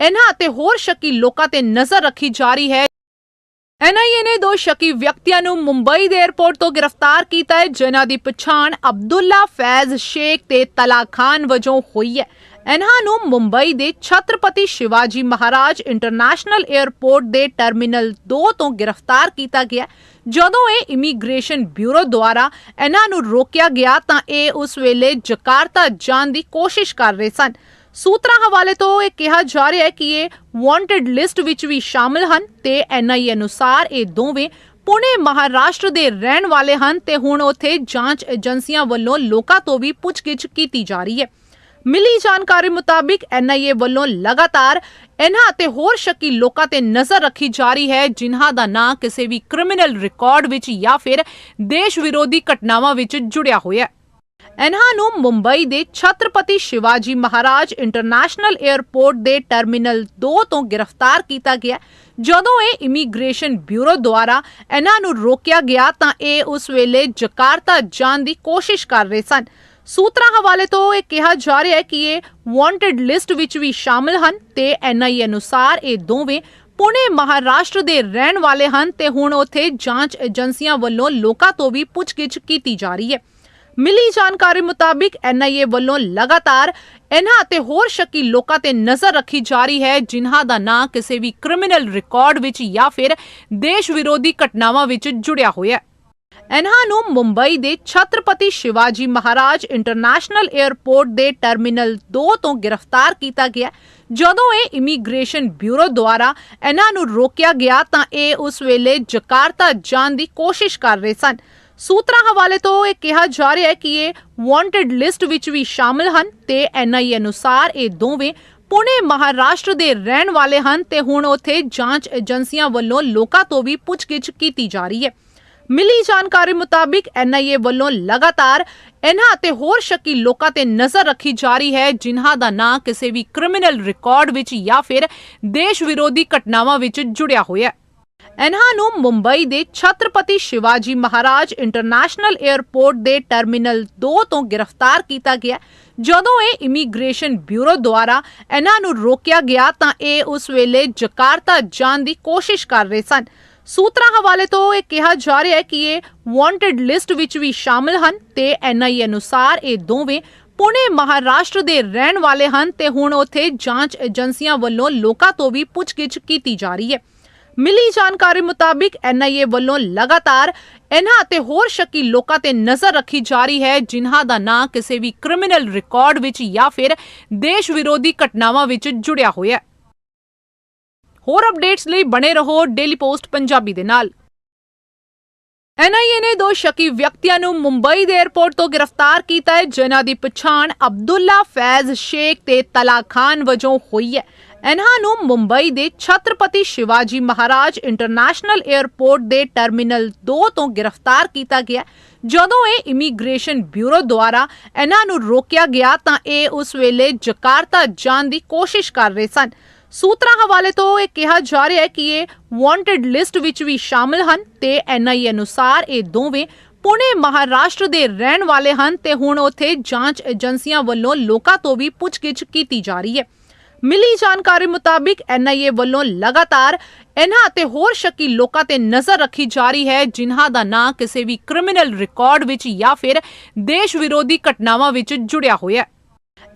ਇਹਨਾਂ ਅਤੇ ਹੋਰ ਸ਼ੱਕੀ ਲੋਕਾਂ ਤੇ ਨਜ਼ਰ ਰੱਖੀ ਜਾ ਰਹੀ ਹੈ। ਐਨਆਈਏ ਨੇ ਦੋ ਸ਼ੱਕੀ ਵਿਅਕਤੀਆਂ ਨੂੰ ਮੁੰਬਈ ਦੇ 에ਅਰਪੋਰਟ ਤੋਂ ਗ੍ਰਿਫਤਾਰ ਕੀਤਾ ਹੈ, ਜਿਨ੍ਹਾਂ ਦੀ ਪਛਾਣ ਅਬਦੁੱਲਾ ਫੈਜ਼ ਸ਼ੇਖ ਤੇ ਤਲਾ ਖਾਨ ਵਜੋਂ ਹੋਈ ਹੈ। ਇਹਨਾਂ ਨੂੰ ਮੁੰਬਈ ਦੇ ਛਤਰਪਤੀ ਸ਼ਿਵਾਜੀ ਮਹਾਰਾਜ ਇੰਟਰਨੈਸ਼ਨਲ 에ਅਰਪੋਰਟ ਦੇ ਟਰਮੀਨਲ 2 ਤੋਂ ਗ੍ਰਿਫਤਾਰ ਕੀਤਾ ਗਿਆ ਜਦੋਂ ਇਹ ਇਮੀਗ੍ਰੇਸ਼ਨ ਬਿਊਰੋ ਦੁਆਰਾ ਇਹਨਾਂ ਨੂੰ ਰੋਕਿਆ ਗਿਆ ਤਾਂ ਇਹ ਉਸ ਵੇਲੇ ਜਕਾਰਤਾ ਜਾਣ ਦੀ ਕੋਸ਼ਿਸ਼ ਕਰ ਰਹੇ ਸਨ। ਸੂਤਰਾਂ ਹਵਾਲੇ ਤੋਂ ਇਹ ਕਿਹਾ ਜਾ ਰਿਹਾ ਹੈ ਕਿ ਇਹ ਵਾਂਟਡ ਲਿਸਟ ਵਿੱਚ ਵੀ ਸ਼ਾਮਲ ਹਨ ਤੇ ਐਨਆਈਏ ਅਨੁਸਾਰ ਇਹ ਦੋਵੇਂ ਪੁਣੇ ਮਹਾਰਾਸ਼ਟਰ ਦੇ ਰਹਿਣ ਵਾਲੇ ਹਨ ਤੇ ਹੁਣ ਉੱਥੇ ਜਾਂਚ ਏਜੰਸੀਆਂ ਵੱਲੋਂ ਲੋਕਾਂ ਤੋਂ ਵੀ ਪੁੱਛਗਿੱਛ ਕੀਤੀ ਜਾ ਰਹੀ ਹੈ। ਮਿਲੀ ਜਾਣਕਾਰੀ ਮੁਤਾਬਿਕ ਐਨਆਈਏ ਵੱਲੋਂ ਲਗਾਤਾਰ ਇਹਨਾਂ ਅਤੇ ਹੋਰ ਸ਼ੱਕੀ ਲੋਕਾਂ ਤੇ ਨਜ਼ਰ ਰੱਖੀ ਜਾ ਰਹੀ ਹੈ, ਜਿਨ੍ਹਾਂ ਦਾ ਨਾਂ ਕਿਸੇ ਵੀ ਕ੍ਰਿਮੀਨਲ ਰਿਕਾਰਡ ਵਿੱਚ ਜਾਂ ਫਿਰ ਦੇਸ਼ ਵਿਰੋਧੀ ਘਟਨਾਵਾਂ ਵਿੱਚ ਜੁੜਿਆ ਹੋਇਆ ਹੈ। ਇਹਨਾਂ ਨੂੰ ਮੁੰਬਈ ਦੇ ਛਤਰਪਤੀ ਸ਼ਿਵਾਜੀ ਮਹਾਰਾਜ ਇੰਟਰਨੈਸ਼ਨਲ 에ਅਰਪੋਰਟ ਦੇ ਟਰਮੀਨਲ 2 ਤੋਂ ਗ੍ਰਿਫਤਾਰ ਕੀਤਾ ਗਿਆ। ਜਦੋਂ ਇਹ ਇਮੀਗ੍ਰੇਸ਼ਨ ਬਿਊਰੋ ਦੁਆਰਾ ਇਹਨਾਂ ਨੂੰ ਰੋਕਿਆ ਗਿਆ ਤਾਂ ਇਹ ਉਸ ਵੇਲੇ ਜਕਾਰਤਾ ਜਾਣ ਦੀ ਕੋਸ਼ਿਸ਼ ਕਰ ਰਹੇ ਸਨ। ਸੂਤਰਾਂ ਹਵਾਲੇ ਤੋਂ ਇਹ ਕਿਹਾ ਜਾ ਰਿਹਾ ਹੈ ਕਿ ਇਹ ਵਾਂਟਡ ਲਿਸਟ ਵਿੱਚ ਵੀ ਸ਼ਾਮਲ ਹਨ ਤੇ ਐਨਆਈਏ ਅਨੁਸਾਰ ਇਹ ਦੋਵੇਂ ਪੁਣੇ ਮਹਾਰਾਸ਼ਟਰ ਦੇ ਰਹਿਣ ਵਾਲੇ ਹਨ ਤੇ ਹੁਣ ਉੱਥੇ ਜਾਂਚ ਏਜੰਸੀਆਂ ਵੱਲੋਂ ਲੋਕਾਂ ਤੋਂ ਵੀ ਪੁੱਛਗਿੱਛ ਕੀਤੀ ਜਾ ਰਹੀ ਹੈ। ਮਿਲੀ ਜਾਣਕਾਰੀ ਮੁਤਾਬਿਕ ਐਨਆਈਏ ਵੱਲੋਂ ਲਗਾਤਾਰ ਇਹਨਾਂ ਅਤੇ ਹੋਰ ਸ਼ੱਕੀ ਲੋਕਾਂ ਤੇ ਨਜ਼ਰ ਰੱਖੀ ਜਾ ਰਹੀ ਹੈ, ਜਿਨ੍ਹਾਂ ਦਾ ਨਾਂ ਕਿਸੇ ਵੀ ਕ੍ਰਿਮੀਨਲ ਰਿਕਾਰਡ ਵਿੱਚ ਜਾਂ ਫਿਰ ਦੇਸ਼ ਵਿਰੋਧੀ ਘਟਨਾਵਾਂ ਵਿੱਚ ਜੁੜਿਆ ਹੋਇਆ ਹੈ। ਇਹਨਾਂ ਨੂੰ ਮੁੰਬਈ ਦੇ ਛਤਰਪਤੀ ਸ਼ਿਵਾਜੀ ਮਹਾਰਾਜ ਇੰਟਰਨੈਸ਼ਨਲ 에ਅਰਪੋਰਟ ਦੇ ਟਰਮੀਨਲ 2 ਤੋਂ ਗ੍ਰਿਫਤਾਰ ਕੀਤਾ ਗਿਆ ਜਦੋਂ ਇਹ ਇਮੀਗ੍ਰੇਸ਼ਨ ਬਿਊਰੋ ਦੁਆਰਾ ਇਹਨਾਂ ਨੂੰ ਰੋਕਿਆ ਗਿਆ ਤਾਂ ਇਹ ਉਸ ਵੇਲੇ ਜਕਾਰਤਾ ਜਾਣ ਦੀ ਕੋਸ਼ਿਸ਼ ਕਰ ਰਹੇ ਸਨ। ਸੂਤਰਾਂ ਹਵਾਲੇ ਤੋਂ ਇਹ ਕਿਹਾ ਜਾ ਰਿਹਾ ਹੈ ਕਿ ਇਹ ਵਾਂਟਡ ਲਿਸਟ ਵਿੱਚ ਵੀ ਸ਼ਾਮਲ ਹਨ ਤੇ ਐਨਆਈਏ ਅਨੁਸਾਰ ਇਹ ਦੋਵੇਂ ਪੁਣੇ ਮਹਾਰਾਸ਼ਟਰ ਦੇ ਰਹਿਣ ਵਾਲੇ ਹਨ ਤੇ ਹੁਣ ਉੱਥੇ ਜਾਂਚ ਏਜੰਸੀਆਂ ਵੱਲੋਂ ਲੋਕਾਂ ਤੋਂ ਵੀ ਪੁੱਛਗਿੱਛ ਕੀਤੀ ਜਾ ਰਹੀ ਹੈ। ਮਿਲੀ ਜਾਣਕਾਰੀ ਮੁਤਾਬਿਕ ਐਨਆਈਏ ਵੱਲੋਂ ਲਗਾਤਾਰ ਇਹਨਾਂ ਅਤੇ ਹੋਰ ਸ਼ੱਕੀ ਲੋਕਾਂ ਤੇ ਨਜ਼ਰ ਰੱਖੀ ਜਾ ਰਹੀ ਹੈ, ਜਿਨ੍ਹਾਂ ਦਾ ਨਾਂ ਕਿਸੇ ਵੀ ਕ੍ਰਿਮੀਨਲ ਰਿਕਾਰਡ ਵਿੱਚ ਜਾਂ ਫਿਰ ਦੇਸ਼ ਵਿਰੋਧੀ ਘਟਨਾਵਾਂ ਵਿੱਚ ਜੁੜਿਆ ਹੋਇਆ ਹੈ। ਇਹਨਾਂ ਨੂੰ ਮੁੰਬਈ ਦੇ ਛਤਰਪਤੀ ਸ਼ਿਵਾਜੀ ਮਹਾਰਾਜ ਇੰਟਰਨੈਸ਼ਨਲ 에ਅਰਪੋਰਟ ਦੇ ਟਰਮੀਨਲ 2 ਤੋਂ ਗ੍ਰਿਫਤਾਰ ਕੀਤਾ ਗਿਆ। ਜਦੋਂ ਇਹ ਇਮੀਗ੍ਰੇਸ਼ਨ ਬਿਊਰੋ ਦੁਆਰਾ ਇਹਨਾਂ ਨੂੰ ਰੋਕਿਆ ਗਿਆ ਤਾਂ ਇਹ ਉਸ ਵੇਲੇ ਜਕਾਰਤਾ ਜਾਣ ਦੀ ਕੋਸ਼ਿਸ਼ ਕਰ ਰਹੇ ਸਨ। ਸੂਤਰਾਂ ਹਵਾਲੇ ਤੋਂ ਇਹ ਕਿਹਾ ਜਾ ਰਿਹਾ ਹੈ ਕਿ ਇਹ ਵਾਂਟਡ ਲਿਸਟ ਵਿੱਚ ਵੀ ਸ਼ਾਮਲ ਹਨ ਤੇ ਐਨਆਈਏ ਅਨੁਸਾਰ ਇਹ ਦੋਵੇਂ ਪੁਣੇ ਮਹਾਰਾਸ਼ਟਰ ਦੇ ਰਹਿਣ ਵਾਲੇ ਹਨ ਤੇ ਹੁਣ ਉੱਥੇ ਜਾਂਚ ਏਜੰਸੀਆਂ ਵੱਲੋਂ ਲੋਕਾਂ ਤੋਂ ਵੀ ਪੁੱਛਗਿੱਛ ਕੀਤੀ ਜਾ ਰਹੀ ਹੈ। ਮਿਲੀ ਜਾਣਕਾਰੀ ਮੁਤਾਬਿਕ ਐਨਆਈਏ ਵੱਲੋਂ ਲਗਾਤਾਰ ਇਹਨਾਂ ਅਤੇ ਹੋਰ ਸ਼ੱਕੀ ਲੋਕਾਂ ਤੇ ਨਜ਼ਰ ਰੱਖੀ ਜਾ ਰਹੀ ਹੈ, ਜਿਨ੍ਹਾਂ ਦਾ ਨਾਂ ਕਿਸੇ ਵੀ ਕ੍ਰਿਮੀਨਲ ਰਿਕਾਰਡ ਵਿੱਚ ਜਾਂ ਫਿਰ ਦੇਸ਼ ਵਿਰੋਧੀ ਘਟਨਾਵਾਂ ਵਿੱਚ ਜੁੜਿਆ ਹੋਇਆ ਹੈ। ਹੋਰ ਅਪਡੇਟਸ ਲਈ ਬਣੇ ਰਹੋ ਡੇਲੀ ਪੋਸਟ ਪੰਜਾਬੀ ਦੇ ਨਾਲ। ਐਨਆਈਏ ਨੇ ਦੋ ਸ਼ੱਕੀ ਵਿਅਕਤੀਆਂ ਨੂੰ ਮੁੰਬਈ ਦੇ 에ਅਰਪੋਰਟ ਤੋਂ ਗ੍ਰਿਫਤਾਰ ਕੀਤਾ ਹੈ, ਜਿਨ੍ਹਾਂ ਦੀ ਪਛਾਣ ਅਬਦੁੱਲਾ ਫੈਜ਼ ਸ਼ੇਖ ਤੇ ਤਲਾ ਖਾਨ ਵਜੋਂ ਹੋਈ ਹੈ। ਇਹਨਾਂ ਨੂੰ ਮੁੰਬਈ ਦੇ ਛਤਰਪਤੀ ਸ਼ਿਵਾਜੀ ਮਹਾਰਾਜ ਇੰਟਰਨੈਸ਼ਨਲ 에ਅਰਪੋਰਟ ਦੇ ਟਰਮੀਨਲ 2 ਤੋਂ ਗ੍ਰਿਫਤਾਰ ਕੀਤਾ ਗਿਆ। ਜਦੋਂ ਇਹ ਇਮੀਗ੍ਰੇਸ਼ਨ ਬਿਊਰੋ ਦੁਆਰਾ ਇਹਨਾਂ ਨੂੰ ਰੋਕਿਆ ਗਿਆ ਤਾਂ ਇਹ ਉਸ ਵੇਲੇ ਜਕਾਰਤਾ ਜਾਣ ਦੀ ਕੋਸ਼ਿਸ਼ ਕਰ ਰਹੇ ਸਨ। ਸੂਤਰਾਂ ਹਵਾਲੇ ਤੋਂ ਇਹ ਕਿਹਾ ਜਾ ਰਿਹਾ ਹੈ ਕਿ ਇਹ ਵਾਂਟਡ ਲਿਸਟ ਵਿੱਚ ਵੀ ਸ਼ਾਮਲ ਹਨ ਤੇ ਐਨਆਈਏ ਅਨੁਸਾਰ ਇਹ ਦੋਵੇਂ ਪੁਣੇ ਮਹਾਰਾਸ਼ਟਰ ਦੇ ਰਹਿਣ ਵਾਲੇ ਹਨ ਤੇ ਹੁਣ ਉੱਥੇ ਜਾਂਚ ਏਜੰਸੀਆਂ ਵੱਲੋਂ ਲੋਕਾਂ ਤੋਂ ਵੀ ਪੁੱਛਗਿੱਛ ਕੀਤੀ ਜਾ ਰਹੀ ਹੈ। ਮਿਲੀ ਜਾਣਕਾਰੀ ਮੁਤਾਬਿਕ ਐਨਆਈਏ ਵੱਲੋਂ ਲਗਾਤਾਰ ਇਹਨਾਂ ਅਤੇ ਹੋਰ ਸ਼ੱਕੀ ਲੋਕਾਂ ਤੇ ਨਜ਼ਰ ਰੱਖੀ ਜਾ ਰਹੀ ਹੈ, ਜਿਨ੍ਹਾਂ ਦਾ ਨਾਂ ਕਿਸੇ ਵੀ ਕ੍ਰਿਮੀਨਲ ਰਿਕਾਰਡ ਵਿੱਚ ਜਾਂ ਫਿਰ ਦੇਸ਼ ਵਿਰੋਧੀ ਘਟਨਾਵਾਂ ਵਿੱਚ ਜੁੜਿਆ ਹੋਇਆ ਹੈ।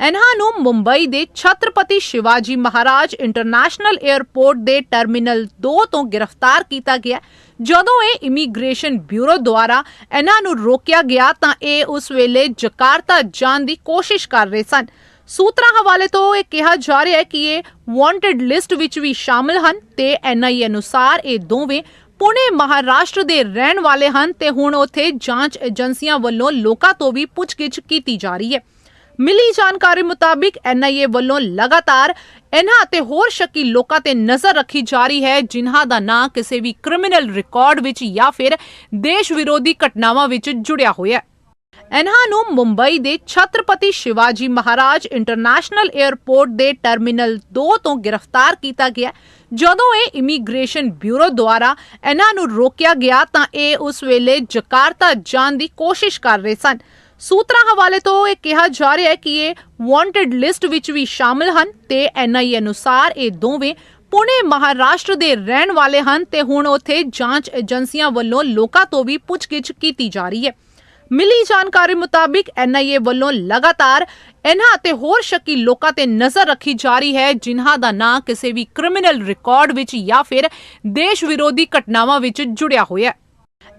ਇਹਨਾਂ ਨੂੰ ਮੁੰਬਈ ਦੇ ਛਤਰਪਤੀ ਸ਼ਿਵਾਜੀ ਮਹਾਰਾਜ ਇੰਟਰਨੈਸ਼ਨਲ 에ਅਰਪੋਰਟ ਦੇ ਟਰਮੀਨਲ 2 ਤੋਂ ਗ੍ਰਿਫਤਾਰ ਕੀਤਾ ਗਿਆ ਜਦੋਂ ਇਹ ਇਮੀਗ੍ਰੇਸ਼ਨ ਬਿਊਰੋ ਦੁਆਰਾ ਇਹਨਾਂ ਨੂੰ ਰੋਕਿਆ ਗਿਆ ਤਾਂ ਇਹ ਉਸ ਵੇਲੇ ਜਕਾਰਤਾ ਜਾਣ ਦੀ ਕੋਸ਼ਿਸ਼ ਕਰ ਰਹੇ ਸਨ। ਸੂਤਰਾਂ ਹਵਾਲੇ ਤੋਂ ਇਹ ਕਿਹਾ ਜਾ ਰਿਹਾ ਹੈ ਕਿ ਇਹ ਵਾਂਟਡ ਲਿਸਟ ਵਿੱਚ ਵੀ ਸ਼ਾਮਲ ਹਨ ਤੇ ਐਨਆਈਏ ਅਨੁਸਾਰ ਇਹ ਦੋਵੇਂ ਪੁਣੇ ਮਹਾਰਾਸ਼ਟਰ ਦੇ ਰਹਿਣ ਵਾਲੇ ਹਨ ਤੇ ਹੁਣ ਉੱਥੇ ਜਾਂਚ ਏਜੰਸੀਆਂ ਵੱਲੋਂ ਲੋਕਾਂ ਤੋਂ ਵੀ ਪੁੱਛਗਿੱਛ ਕੀਤੀ ਜਾ ਰਹੀ ਹੈ। ਮਿਲੀ ਜਾਣਕਾਰੀ ਮੁਤਾਬਿਕ ਐਨਆਈਏ ਵੱਲੋਂ ਲਗਾਤਾਰ ਇਹਨਾਂ ਅਤੇ ਹੋਰ ਸ਼ੱਕੀ ਲੋਕਾਂ ਤੇ ਨਜ਼ਰ ਰੱਖੀ ਜਾ ਰਹੀ ਹੈ, ਜਿਨ੍ਹਾਂ ਦਾ ਨਾਂ ਕਿਸੇ ਵੀ ਕ੍ਰਿਮੀਨਲ ਰਿਕਾਰਡ ਵਿੱਚ ਜਾਂ ਫਿਰ ਦੇਸ਼ ਵਿਰੋਧੀ ਘਟਨਾਵਾਂ ਵਿੱਚ ਜੁੜਿਆ ਹੋਇਆ ਹੈ। ਇਹਨਾਂ ਨੂੰ ਮੁੰਬਈ ਦੇ ਛਤਰਪਤੀ ਸ਼ਿਵਾਜੀ ਮਹਾਰਾਜ ਇੰਟਰਨੈਸ਼ਨਲ 에ਅਰਪੋਰਟ ਦੇ ਟਰਮੀਨਲ 2 ਤੋਂ ਗ੍ਰਿਫਤਾਰ ਕੀਤਾ ਗਿਆ। ਜਦੋਂ ਇਹ ਇਮੀਗ੍ਰੇਸ਼ਨ ਬਿਊਰੋ ਦੁਆਰਾ ਇਹਨਾਂ ਨੂੰ ਰੋਕਿਆ ਗਿਆ ਤਾਂ ਇਹ ਉਸ ਵੇਲੇ ਜਕਾਰਤਾ ਜਾਣ ਦੀ ਕੋਸ਼ਿਸ਼ ਕਰ ਰਹੇ ਸਨ। ਸੂਤਰਾਂ ਹਵਾਲੇ ਤੋਂ ਇਹ ਕਿਹਾ ਜਾ ਰਿਹਾ ਹੈ ਕਿ ਇਹ ਵਾਂਟਡ ਲਿਸਟ ਵਿੱਚ ਵੀ ਸ਼ਾਮਲ ਹਨ ਤੇ ਐਨਆਈਏ ਅਨੁਸਾਰ ਇਹ ਦੋਵੇਂ ਪੁਣੇ ਮਹਾਰਾਸ਼ਟਰ ਦੇ ਰਹਿਣ ਵਾਲੇ ਹਨ ਤੇ ਹੁਣ ਉੱਥੇ ਜਾਂਚ ਏਜੰਸੀਆਂ ਵੱਲੋਂ ਲੋਕਾਂ ਤੋਂ ਵੀ ਪੁੱਛਗਿੱਛ ਕੀਤੀ ਜਾ ਰਹੀ ਹੈ। ਮਿਲੀ ਜਾਣਕਾਰੀ ਮੁਤਾਬਿਕ ਐਨਆਈਏ ਵੱਲੋਂ ਲਗਾਤਾਰ ਇਹਨਾਂ ਅਤੇ ਹੋਰ ਸ਼ੱਕੀ ਲੋਕਾਂ ਤੇ ਨਜ਼ਰ ਰੱਖੀ ਜਾ ਰਹੀ ਹੈ, ਜਿਨ੍ਹਾਂ ਦਾ ਨਾਂ ਕਿਸੇ ਵੀ ਕ੍ਰਿਮੀਨਲ ਰਿਕਾਰਡ ਵਿੱਚ ਜਾਂ ਫਿਰ ਦੇਸ਼ ਵਿਰੋਧੀ ਘਟਨਾਵਾਂ ਵਿੱਚ ਜੁੜਿਆ ਹੋਇਆ ਹੈ।